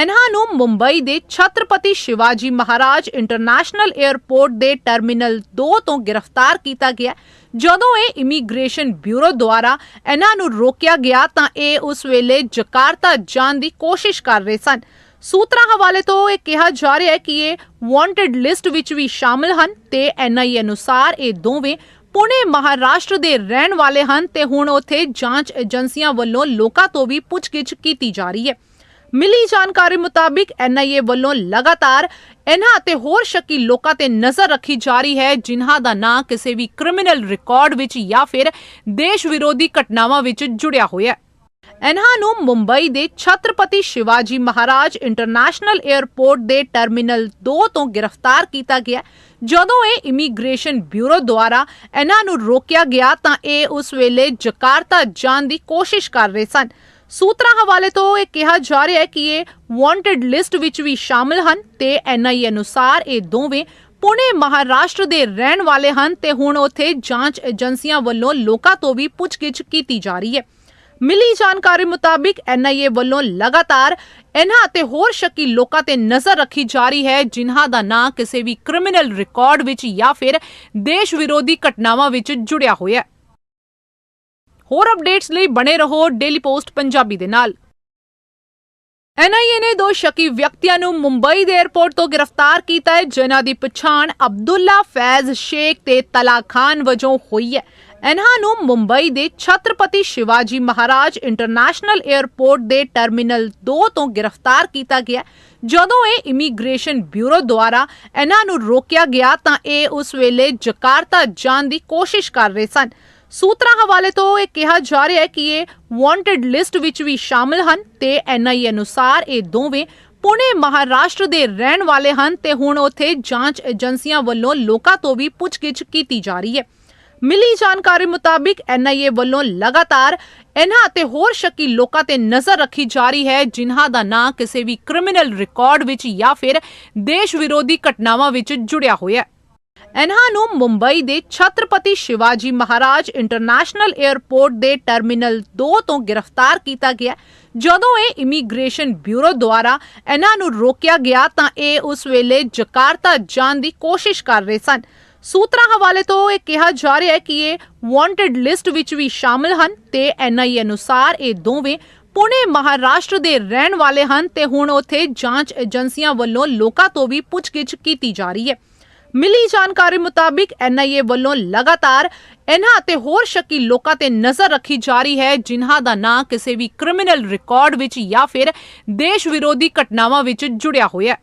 ਇਹਨਾਂ ਨੂੰ ਮੁੰਬਈ ਦੇ ਛਤਰਪਤੀ ਸ਼ਿਵਾਜੀ ਮਹਾਰਾਜ ਇੰਟਰਨੈਸ਼ਨਲ 에ਅਰਪੋਰਟ ਦੇ ਟਰਮੀਨਲ 2 ਤੋਂ ਗ੍ਰਿਫਤਾਰ ਕੀਤਾ ਗਿਆ। ਜਦੋਂ ਇਹ ਇਮੀਗ੍ਰੇਸ਼ਨ ਬਿਊਰੋ ਦੁਆਰਾ ਇਹਨਾਂ ਨੂੰ ਰੋਕਿਆ ਗਿਆ ਤਾਂ ਇਹ ਉਸ ਵੇਲੇ ਜਕਾਰਤਾ ਜਾਣ ਦੀ ਕੋਸ਼ਿਸ਼ ਕਰ ਰਹੇ ਸਨ। ਸੂਤਰਾਂ ਹਵਾਲੇ ਤੋਂ ਇਹ ਕਿਹਾ ਜਾ ਰਿਹਾ ਹੈ ਕਿ ਇਹ ਵਾਂਟਡ ਲਿਸਟ ਵਿੱਚ ਵੀ ਸ਼ਾਮਲ ਹਨ ਤੇ ਐਨਆਈਏ ਅਨੁਸਾਰ ਇਹ ਦੋਵੇਂ ਪੁਣੇ ਮਹਾਰਾਸ਼ਟਰ ਦੇ ਰਹਿਣ ਵਾਲੇ ਹਨ ਤੇ ਹੁਣ ਉੱਥੇ ਜਾਂਚ ਏਜੰਸੀਆਂ ਵੱਲੋਂ ਲੋਕਾਂ ਤੋਂ ਵੀ ਪੁੱਛਗਿੱਛ ਕੀਤੀ ਜਾ ਰਹੀ ਹੈ। ਮਿਲੀ ਜਾਣਕਾਰੀ ਮੁਤਾਬਿਕ ਐਨਆਈਏ ਵੱਲੋਂ ਲਗਾਤਾਰ ਇਹਨਾਂ ਅਤੇ ਹੋਰ ਸ਼ੱਕੀ ਲੋਕਾਂ ਤੇ ਨਜ਼ਰ ਰੱਖੀ ਜਾ ਰਹੀ ਹੈ, ਜਿਨ੍ਹਾਂ ਦਾ ਨਾਂ ਕਿਸੇ ਵੀ ਕ੍ਰਿਮੀਨਲ ਰਿਕਾਰਡ ਵਿੱਚ ਜਾਂ ਫਿਰ ਦੇਸ਼ ਵਿਰੋਧੀ ਘਟਨਾਵਾਂ ਵਿੱਚ ਜੁੜਿਆ ਹੋਇਆ ਹੈ। ਇਹਨਾਂ ਨੂੰ ਮੁੰਬਈ ਦੇ ਛਤਰਪਤੀ ਸ਼ਿਵਾਜੀ ਮਹਾਰਾਜ ਇੰਟਰਨੈਸ਼ਨਲ 에ਅਰਪੋਰਟ ਦੇ ਟਰਮੀਨਲ 2 ਤੋਂ ਗ੍ਰਿਫਤਾਰ ਕੀਤਾ ਗਿਆ। ਜਦੋਂ ਇਹ ਇਮੀਗ੍ਰੇਸ਼ਨ ਬਿਊਰੋ ਦੁਆਰਾ ਇਹਨਾਂ ਨੂੰ ਰੋਕਿਆ ਗਿਆ ਤਾਂ ਇਹ ਉਸ ਵੇਲੇ ਜਕਾਰਤਾ ਜਾਣ ਦੀ ਕੋਸ਼ਿਸ਼ ਕਰ ਰਹੇ ਸਨ। ਸੂਤਰਾਂ ਹਵਾਲੇ ਤੋਂ ਇਹ ਕਿਹਾ ਜਾ ਰਿਹਾ ਹੈ ਕਿ ਇਹ ਵਾਂਟਡ ਲਿਸਟ ਵਿੱਚ ਵੀ ਸ਼ਾਮਲ ਹਨ ਤੇ ਐਨਆਈਏ ਅਨੁਸਾਰ ਇਹ ਦੋਵੇਂ ਪੁਣੇ ਮਹਾਰਾਸ਼ਟਰ ਦੇ ਰਹਿਣ ਵਾਲੇ ਹਨ ਤੇ ਹੁਣ ਉੱਥੇ ਜਾਂਚ ਏਜੰਸੀਆਂ ਵੱਲੋਂ ਲੋਕਾਂ ਤੋਂ ਵੀ ਪੁੱਛਗਿੱਛ ਕੀਤੀ ਜਾ ਰਹੀ ਹੈ। ਮਿਲੀ ਜਾਣਕਾਰੀ ਮੁਤਾਬਿਕ ਐਨਆਈਏ ਵੱਲੋਂ ਲਗਾਤਾਰ ਇਹਨਾਂ ਅਤੇ ਹੋਰ ਸ਼ੱਕੀ ਲੋਕਾਂ ਤੇ ਨਜ਼ਰ ਰੱਖੀ ਜਾ ਰਹੀ ਹੈ, ਜਿਨ੍ਹਾਂ ਦਾ ਨਾਂ ਕਿਸੇ ਵੀ ਕ੍ਰਿਮੀਨਲ ਰਿਕਾਰਡ ਵਿੱਚ ਜਾਂ ਫਿਰ ਦੇਸ਼ ਵਿਰੋਧੀ ਘਟਨਾਵਾਂ ਵਿੱਚ ਜੁੜਿਆ ਹੋਇਆ ਹੈ। ਹੋਰ ਅਪਡੇਟਸ ਲਈ ਬਣੇ ਰਹੋ ਡੇਲੀ ਪੋਸਟ ਪੰਜਾਬੀ ਦੇ ਨਾਲ। ਐਨਆਈਏ ਨੇ ਦੋ ਸ਼ੱਕੀ ਵਿਅਕਤੀਆਂ ਨੂੰ ਮੁੰਬਈ ਦੇ 에ਅਰਪੋਰਟ ਤੋਂ ਗ੍ਰਿਫਤਾਰ ਕੀਤਾ ਹੈ, ਜਿਨ੍ਹਾਂ ਦੀ ਪਛਾਣ ਅਬਦੁੱਲਾ ਫੈਜ਼ ਸ਼ੇਖ ਤੇ ਤਲਾ ਖਾਨ ਵਜੋਂ ਹੋਈ ਹੈ। ਇਹਨਾਂ ਨੂੰ ਮੁੰਬਈ ਦੇ ਛਤਰਪਤੀ ਸ਼ਿਵਾਜੀ ਮਹਾਰਾਜ ਇੰਟਰਨੈਸ਼ਨਲ 에ਅਰਪੋਰਟ ਦੇ ਟਰਮੀਨਲ 2 ਤੋਂ ਗ੍ਰਿਫਤਾਰ ਕੀਤਾ ਗਿਆ। ਜਦੋਂ ਇਹ ਇਮੀਗ੍ਰੇਸ਼ਨ ਬਿਊਰੋ ਦੁਆਰਾ ਇਹਨਾਂ ਨੂੰ ਰੋਕਿਆ ਗਿਆ ਤਾਂ ਇਹ ਉਸ ਵੇਲੇ ਜਕਾਰਤਾ ਜਾਣ ਦੀ ਕੋਸ਼ਿਸ਼ ਕਰ ਰਹੇ ਸਨ। ਸੂਤਰਾਂ ਹਵਾਲੇ ਤੋਂ ਇਹ ਕਿਹਾ ਜਾ ਰਿਹਾ ਹੈ ਕਿ ਇਹ ਵਾਂਟਡ ਲਿਸਟ ਵਿੱਚ ਵੀ ਸ਼ਾਮਲ ਹਨ ਤੇ ਐਨਆਈਏ ਅਨੁਸਾਰ ਇਹ ਦੋਵੇਂ ਪੁਣੇ ਮਹਾਰਾਸ਼ਟਰ ਦੇ ਰਹਿਣ ਵਾਲੇ ਹਨ ਤੇ ਹੁਣ ਉੱਥੇ ਜਾਂਚ ਏਜੰਸੀਆਂ ਵੱਲੋਂ ਲੋਕਾਂ ਤੋਂ ਵੀ ਪੁੱਛਗਿੱਛ ਕੀਤੀ ਜਾ ਰਹੀ ਹੈ। ਮਿਲੀ ਜਾਣਕਾਰੀ ਮੁਤਾਬਿਕ ਐਨਆਈਏ ਵੱਲੋਂ ਲਗਾਤਾਰ ਇਹਨਾਂ ਅਤੇ ਹੋਰ ਸ਼ੱਕੀ ਲੋਕਾਂ ਤੇ ਨਜ਼ਰ ਰੱਖੀ ਜਾ ਰਹੀ ਹੈ, ਜਿਨ੍ਹਾਂ ਦਾ ਨਾਂ ਕਿਸੇ ਵੀ ਕ੍ਰਿਮੀਨਲ ਰਿਕਾਰਡ ਵਿੱਚ ਜਾਂ ਫਿਰ ਦੇਸ਼ ਵਿਰੋਧੀ ਘਟਨਾਵਾਂ ਵਿੱਚ ਜੁੜਿਆ ਹੋਇਆ ਹੈ। ਇਹਨਾਂ ਨੂੰ ਮੁੰਬਈ ਦੇ ਛਤਰਪਤੀ ਸ਼ਿਵਾਜੀ ਮਹਾਰਾਜ ਇੰਟਰਨੈਸ਼ਨਲ 에ਅਰਪੋਰਟ ਦੇ ਟਰਮੀਨਲ 2 ਤੋਂ ਗ੍ਰਿਫਤਾਰ ਕੀਤਾ ਗਿਆ। ਜਦੋਂ ਇਹ ਇਮੀਗ੍ਰੇਸ਼ਨ ਬਿਊਰੋ ਦੁਆਰਾ ਇਹਨਾਂ ਨੂੰ ਰੋਕਿਆ ਗਿਆ ਤਾਂ ਇਹ ਉਸ ਵੇਲੇ ਜਕਾਰਤਾ ਜਾਣ ਦੀ ਕੋਸ਼ਿਸ਼ ਕਰ ਰਹੇ ਸਨ। ਸੂਤਰਾਂ ਹਵਾਲੇ ਤੋਂ ਇਹ ਕਿਹਾ ਜਾ ਰਿਹਾ ਹੈ ਕਿ ਇਹ ਵਾਂਟਡ ਲਿਸਟ ਵਿੱਚ ਵੀ ਸ਼ਾਮਲ ਹਨ ਤੇ ਐਨਆਈਏ ਅਨੁਸਾਰ ਇਹ ਦੋਵੇਂ ਪੁਣੇ ਮਹਾਰਾਸ਼ਟਰ ਦੇ ਰਹਿਣ ਵਾਲੇ ਹਨ ਤੇ ਹੁਣ ਉੱਥੇ ਜਾਂਚ ਏਜੰਸੀਆਂ ਵੱਲੋਂ ਲੋਕਾਂ ਤੋਂ ਵੀ ਪੁੱਛਗਿੱਛ ਕੀਤੀ ਜਾ ਰਹੀ ਹੈ। ਮਿਲੀ ਜਾਣਕਾਰੀ ਮੁਤਾਬਿਕ ਐਨਆਈਏ ਵੱਲੋਂ ਲਗਾਤਾਰ ਇਹਨਾਂ ਅਤੇ ਹੋਰ ਸ਼ੱਕੀ ਲੋਕਾਂ ਤੇ ਨਜ਼ਰ ਰੱਖੀ ਜਾ ਰਹੀ ਹੈ, ਜਿਨ੍ਹਾਂ ਦਾ ਨਾਂ ਕਿਸੇ ਵੀ ਕ੍ਰਿਮੀਨਲ ਰਿਕਾਰਡ ਵਿੱਚ ਜਾਂ ਫਿਰ ਦੇਸ਼ ਵਿਰੋਧੀ ਘਟਨਾਵਾਂ ਵਿੱਚ ਜੁੜਿਆ ਹੋਇਆ ਹੈ।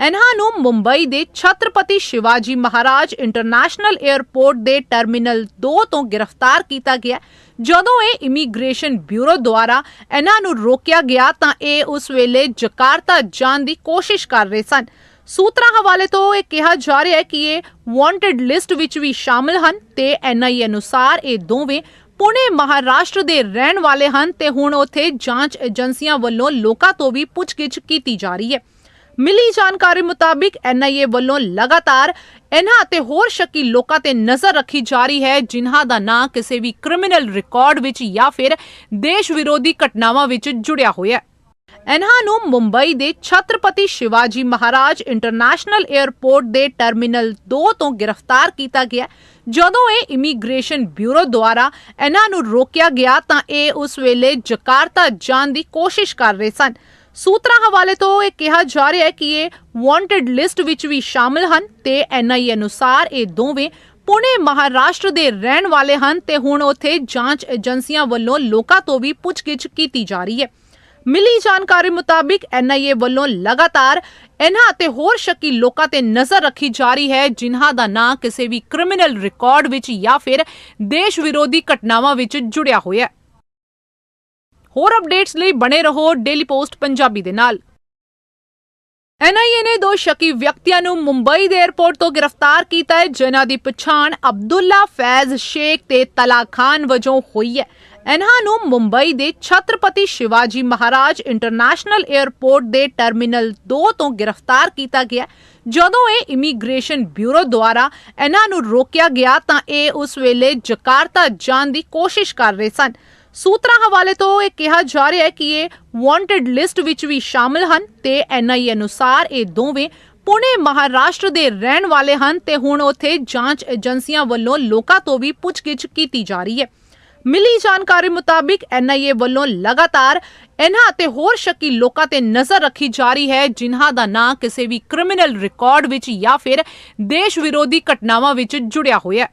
ਇਹਨਾਂ ਨੂੰ ਮੁੰਬਈ ਦੇ ਛਤਰਪਤੀ ਸ਼ਿਵਾਜੀ ਮਹਾਰਾਜ ਇੰਟਰਨੈਸ਼ਨਲ 에ਅਰਪੋਰਟ ਦੇ ਟਰਮੀਨਲ 2 ਤੋਂ ਗ੍ਰਿਫਤਾਰ ਕੀਤਾ ਗਿਆ ਜਦੋਂ ਇਹ ਇਮੀਗ੍ਰੇਸ਼ਨ ਬਿਊਰੋ ਦੁਆਰਾ ਇਹਨਾਂ ਨੂੰ ਰੋਕਿਆ ਗਿਆ ਤਾਂ ਇਹ ਉਸ ਵੇਲੇ ਜਕਾਰਤਾ ਜਾਣ ਦੀ ਕੋਸ਼ਿਸ਼ ਕਰ ਰਹੇ ਸਨ। ਸੂਤਰਾਂ ਹਵਾਲੇ ਤੋਂ ਇਹ ਕਿਹਾ ਜਾ ਰਿਹਾ ਹੈ ਕਿ ਇਹ ਵਾਂਟਡ ਲਿਸਟ ਵਿੱਚ ਵੀ ਸ਼ਾਮਲ ਹਨ ਤੇ ਐਨਆਈਏ ਅਨੁਸਾਰ ਇਹ ਦੋਵੇਂ ਪੁਣੇ ਮਹਾਰਾਸ਼ਟਰ ਦੇ ਰਹਿਣ ਵਾਲੇ ਹਨ ਤੇ ਹੁਣ ਉੱਥੇ ਜਾਂਚ ਏਜੰਸੀਆਂ ਵੱਲੋਂ ਲੋਕਾਂ ਤੋਂ ਵੀ ਪੁੱਛਗਿੱਛ ਕੀਤੀ ਜਾ ਰਹੀ ਹੈ। ਮਿਲੀ ਜਾਣਕਾਰੀ ਮੁਤਾਬਿਕ ਐਨਆਈਏ ਵੱਲੋਂ ਲਗਾਤਾਰ ਇਹਨਾਂ ਅਤੇ ਹੋਰ ਸ਼ੱਕੀ ਲੋਕਾਂ ਤੇ ਨਜ਼ਰ ਰੱਖੀ ਜਾ ਰਹੀ ਹੈ, ਜਿਨ੍ਹਾਂ ਦਾ ਨਾਂ ਕਿਸੇ ਵੀ ਕ੍ਰਿਮੀਨਲ ਰਿਕਾਰਡ ਵਿੱਚ ਜਾਂ ਫਿਰ ਦੇਸ਼ ਵਿਰੋਧੀ ਘਟਨਾਵਾਂ ਵਿੱਚ ਜੁੜਿਆ ਹੋਇਆ ਹੈ। ਇਹਨਾਂ ਨੂੰ ਮੁੰਬਈ ਦੇ ਛਤਰਪਤੀ ਸ਼ਿਵਾਜੀ ਮਹਾਰਾਜ ਇੰਟਰਨੈਸ਼ਨਲ 에ਅਰਪੋਰਟ ਦੇ ਟਰਮੀਨਲ 2 ਤੋਂ ਗ੍ਰਿਫਤਾਰ ਕੀਤਾ ਗਿਆ। ਜਦੋਂ ਇਹ ਇਮੀਗ੍ਰੇਸ਼ਨ ਬਿਊਰੋ ਦੁਆਰਾ ਇਹਨਾਂ ਨੂੰ ਰੋਕਿਆ ਗਿਆ ਤਾਂ ਇਹ ਉਸ ਵੇਲੇ ਜਕਾਰਤਾ ਜਾਣ ਦੀ ਕੋਸ਼ਿਸ਼ ਕਰ ਰਹੇ ਸਨ। ਸੂਤਰਾਂ ਹਵਾਲੇ ਤੋਂ ਇਹ ਕਿਹਾ ਜਾ ਰਿਹਾ ਹੈ ਕਿ ਇਹ ਵਾਂਟਡ ਲਿਸਟ ਵਿੱਚ ਵੀ ਸ਼ਾਮਲ ਹਨ ਤੇ ਐਨਆਈਏ ਅਨੁਸਾਰ ਇਹ ਦੋਵੇਂ ਪੁਣੇ ਮਹਾਰਾਸ਼ਟਰ ਦੇ ਰਹਿਣ ਵਾਲੇ ਹਨ ਤੇ ਹੁਣ ਉੱਥੇ ਜਾਂਚ ਏਜੰਸੀਆਂ ਵੱਲੋਂ ਲੋਕਾਂ ਤੋਂ ਵੀ ਪੁੱਛਗਿੱਛ ਕੀਤੀ ਜਾ ਰਹੀ ਹੈ। ਮਿਲੀ ਜਾਣਕਾਰੀ ਮੁਤਾਬਿਕ ਐਨਆਈਏ ਵੱਲੋਂ ਲਗਾਤਾਰ ਇਹਨਾਂ ਅਤੇ ਹੋਰ ਸ਼ੱਕੀ ਲੋਕਾਂ ਤੇ ਨਜ਼ਰ ਰੱਖੀ ਜਾ ਰਹੀ ਹੈ, ਜਿਨ੍ਹਾਂ ਦਾ ਨਾਂ ਕਿਸੇ ਵੀ ਕ੍ਰਿਮੀਨਲ ਰਿਕਾਰਡ ਵਿੱਚ ਜਾਂ ਫਿਰ ਦੇਸ਼ ਵਿਰੋਧੀ ਘਟਨਾਵਾਂ ਵਿੱਚ ਜੁੜਿਆ ਹੋਇਆ ਹੈ। ਹੋਰ ਅਪਡੇਟਸ ਲਈ ਬਣੇ ਰਹੋ ਡੇਲੀ ਪੋਸਟ ਪੰਜਾਬੀ ਦੇ ਨਾਲ। ਐਨਆਈਏ ਨੇ ਦੋ ਸ਼ੱਕੀ ਵਿਅਕਤੀਆਂ ਨੂੰ ਮੁੰਬਈ ਦੇ 에ਅਰਪੋਰਟ ਤੋਂ ਗ੍ਰਿਫਤਾਰ ਕੀਤਾ ਹੈ, ਜਿਨ੍ਹਾਂ ਦੀ ਪਛਾਣ ਅਬਦੁੱਲਾ ਫੈਜ਼ ਸ਼ੇਖ ਤੇ ਤਲਾ ਖਾਨ ਵਜੋਂ ਹੋਈ ਹੈ। ਇਹਨਾਂ ਨੂੰ ਮੁੰਬਈ ਦੇ ਛਤਰਪਤੀ ਸ਼ਿਵਾਜੀ ਮਹਾਰਾਜ ਇੰਟਰਨੈਸ਼ਨਲ 에ਅਰਪੋਰਟ ਦੇ ਟਰਮੀਨਲ 2 ਤੋਂ ਗ੍ਰਿਫਤਾਰ ਕੀਤਾ ਗਿਆ। ਜਦੋਂ ਇਹ ਇਮੀਗ੍ਰੇਸ਼ਨ ਬਿਊਰੋ ਦੁਆਰਾ ਇਹਨਾਂ ਨੂੰ ਰੋਕਿਆ ਗਿਆ ਤਾਂ ਇਹ ਉਸ ਵੇਲੇ ਜਕਾਰਤਾ ਜਾਣ ਦੀ ਕੋਸ਼ਿਸ਼ ਕਰ ਰਹੇ ਸਨ। ਸੂਤਰਾਂ ਹਵਾਲੇ ਤੋਂ ਇਹ ਕਿਹਾ ਜਾ ਰਿਹਾ ਹੈ ਕਿ ਇਹ ਵਾਂਟਡ ਲਿਸਟ ਵਿੱਚ ਵੀ ਸ਼ਾਮਲ ਹਨ ਤੇ ਐਨਆਈਏ ਅਨੁਸਾਰ ਇਹ ਦੋਵੇਂ ਪੁਣੇ ਮਹਾਰਾਸ਼ਟਰ ਦੇ ਰਹਿਣ ਵਾਲੇ ਹਨ ਤੇ ਹੁਣ ਉੱਥੇ ਜਾਂਚ ਏਜੰਸੀਆਂ ਵੱਲੋਂ ਲੋਕਾਂ ਤੋਂ ਵੀ ਪੁੱਛਗਿੱਛ ਕੀਤੀ ਜਾ ਰਹੀ ਹੈ। ਮਿਲੀ ਜਾਣਕਾਰੀ ਮੁਤਾਬਿਕ ਐਨਆਈਏ ਵੱਲੋਂ ਲਗਾਤਾਰ ਇਹਨਾਂ ਅਤੇ ਹੋਰ ਸ਼ੱਕੀ ਲੋਕਾਂ ਤੇ ਨਜ਼ਰ ਰੱਖੀ ਜਾ ਰਹੀ ਹੈ, ਜਿਨ੍ਹਾਂ ਦਾ ਨਾਂ ਕਿਸੇ ਵੀ ਕ੍ਰਿਮੀਨਲ ਰਿਕਾਰਡ ਵਿੱਚ ਜਾਂ ਫਿਰ ਦੇਸ਼ ਵਿਰੋਧੀ ਘਟਨਾਵਾਂ ਵਿੱਚ ਜੁੜਿਆ ਹੋਇਆ ਹੈ।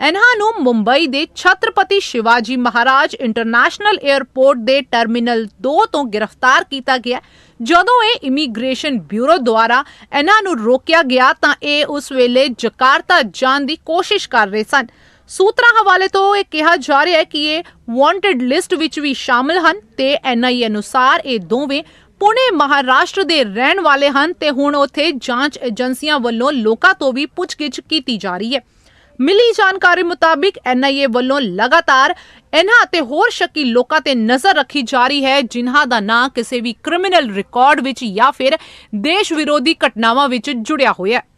ਇਹਨਾਂ ਨੂੰ ਮੁੰਬਈ ਦੇ ਛਤਰਪਤੀ ਸ਼ਿਵਾਜੀ ਮਹਾਰਾਜ ਇੰਟਰਨੈਸ਼ਨਲ 에ਅਰਪੋਰਟ ਦੇ ਟਰਮੀਨਲ 2 ਤੋਂ ਗ੍ਰਿਫਤਾਰ ਕੀਤਾ ਗਿਆ ਜਦੋਂ ਇਹ ਇਮੀਗ੍ਰੇਸ਼ਨ ਬਿਊਰੋ ਦੁਆਰਾ ਇਹਨਾਂ ਨੂੰ ਰੋਕਿਆ ਗਿਆ ਤਾਂ ਇਹ ਉਸ ਵੇਲੇ ਜਕਾਰਤਾ ਜਾਣ ਦੀ ਕੋਸ਼ਿਸ਼ ਕਰ ਰਹੇ ਸਨ। ਸੂਤਰਾਂ ਹਵਾਲੇ ਤੋਂ ਇਹ ਕਿਹਾ ਜਾ ਰਿਹਾ ਹੈ ਕਿ ਇਹ ਵਾਂਟਡ ਲਿਸਟ ਵਿੱਚ ਵੀ ਸ਼ਾਮਲ ਹਨ ਤੇ ਐਨਆਈਏ ਅਨੁਸਾਰ ਇਹ ਦੋਵੇਂ ਪੁਣੇ ਮਹਾਰਾਸ਼ਟਰ ਦੇ ਰਹਿਣ ਵਾਲੇ ਹਨ ਤੇ ਹੁਣ ਉੱਥੇ ਜਾਂਚ ਏਜੰਸੀਆਂ ਵੱਲੋਂ ਲੋਕਾਂ ਤੋਂ ਵੀ ਪੁੱਛਗਿੱਛ ਕੀਤੀ ਜਾ ਰਹੀ ਹੈ। ਮਿਲੀ ਜਾਣਕਾਰੀ ਮੁਤਾਬਿਕ ਐਨਆਈਏ ਵੱਲੋਂ ਲਗਾਤਾਰ ਇਹਨਾਂ ਅਤੇ ਹੋਰ ਸ਼ੱਕੀ ਲੋਕਾਂ ਤੇ ਨਜ਼ਰ ਰੱਖੀ ਜਾ ਰਹੀ ਹੈ, ਜਿਨ੍ਹਾਂ ਦਾ ਨਾਂ ਕਿਸੇ ਵੀ ਕ੍ਰਿਮੀਨਲ ਰਿਕਾਰਡ ਵਿੱਚ ਜਾਂ ਫਿਰ ਦੇਸ਼ ਵਿਰੋਧੀ ਘਟਨਾਵਾਂ ਵਿੱਚ ਜੁੜਿਆ ਹੋਇਆ ਹੈ।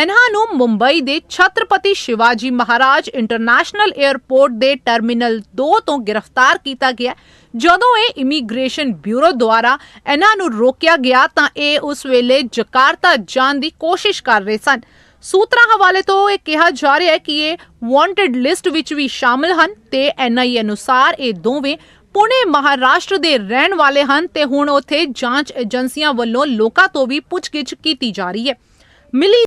ਇਹਨਾਂ ਨੂੰ ਮੁੰਬਈ ਦੇ ਛਤਰਪਤੀ ਸ਼ਿਵਾਜੀ ਮਹਾਰਾਜ ਇੰਟਰਨੈਸ਼ਨਲ 에ਅਰਪੋਰਟ ਦੇ ਟਰਮੀਨਲ 2 ਤੋਂ ਗ੍ਰਿਫਤਾਰ ਕੀਤਾ ਗਿਆ। ਜਦੋਂ ਇਹ ਇਮੀਗ੍ਰੇਸ਼ਨ ਬਿਊਰੋ ਦੁਆਰਾ ਇਹਨਾਂ ਨੂੰ ਰੋਕਿਆ ਗਿਆ ਤਾਂ ਇਹ ਉਸ ਵੇਲੇ ਜਕਾਰਤਾ ਜਾਣ ਦੀ ਕੋਸ਼ਿਸ਼ ਕਰ ਰਹੇ ਸਨ। ਸੂਤਰਾਂ ਹਵਾਲੇ ਤੋਂ ਇਹ ਕਿਹਾ ਜਾ ਰਿਹਾ ਹੈ ਕਿ ਇਹ ਵਾਂਟਡ ਲਿਸਟ ਵਿੱਚ ਵੀ ਸ਼ਾਮਲ ਹਨ ਤੇ ਐਨਆਈਏ ਅਨੁਸਾਰ ਇਹ ਦੋਵੇਂ ਪੁਣੇ ਮਹਾਰਾਸ਼ਟਰ ਦੇ ਰਹਿਣ ਵਾਲੇ ਹਨ ਤੇ ਹੁਣ ਉੱਥੇ ਜਾਂਚ ਏਜੰਸੀਆਂ ਵੱਲੋਂ ਲੋਕਾਂ ਤੋਂ ਵੀ ਪੁੱਛਗਿੱਛ ਕੀਤੀ ਜਾ ਰਹੀ ਹੈ। ਮਿਲੀ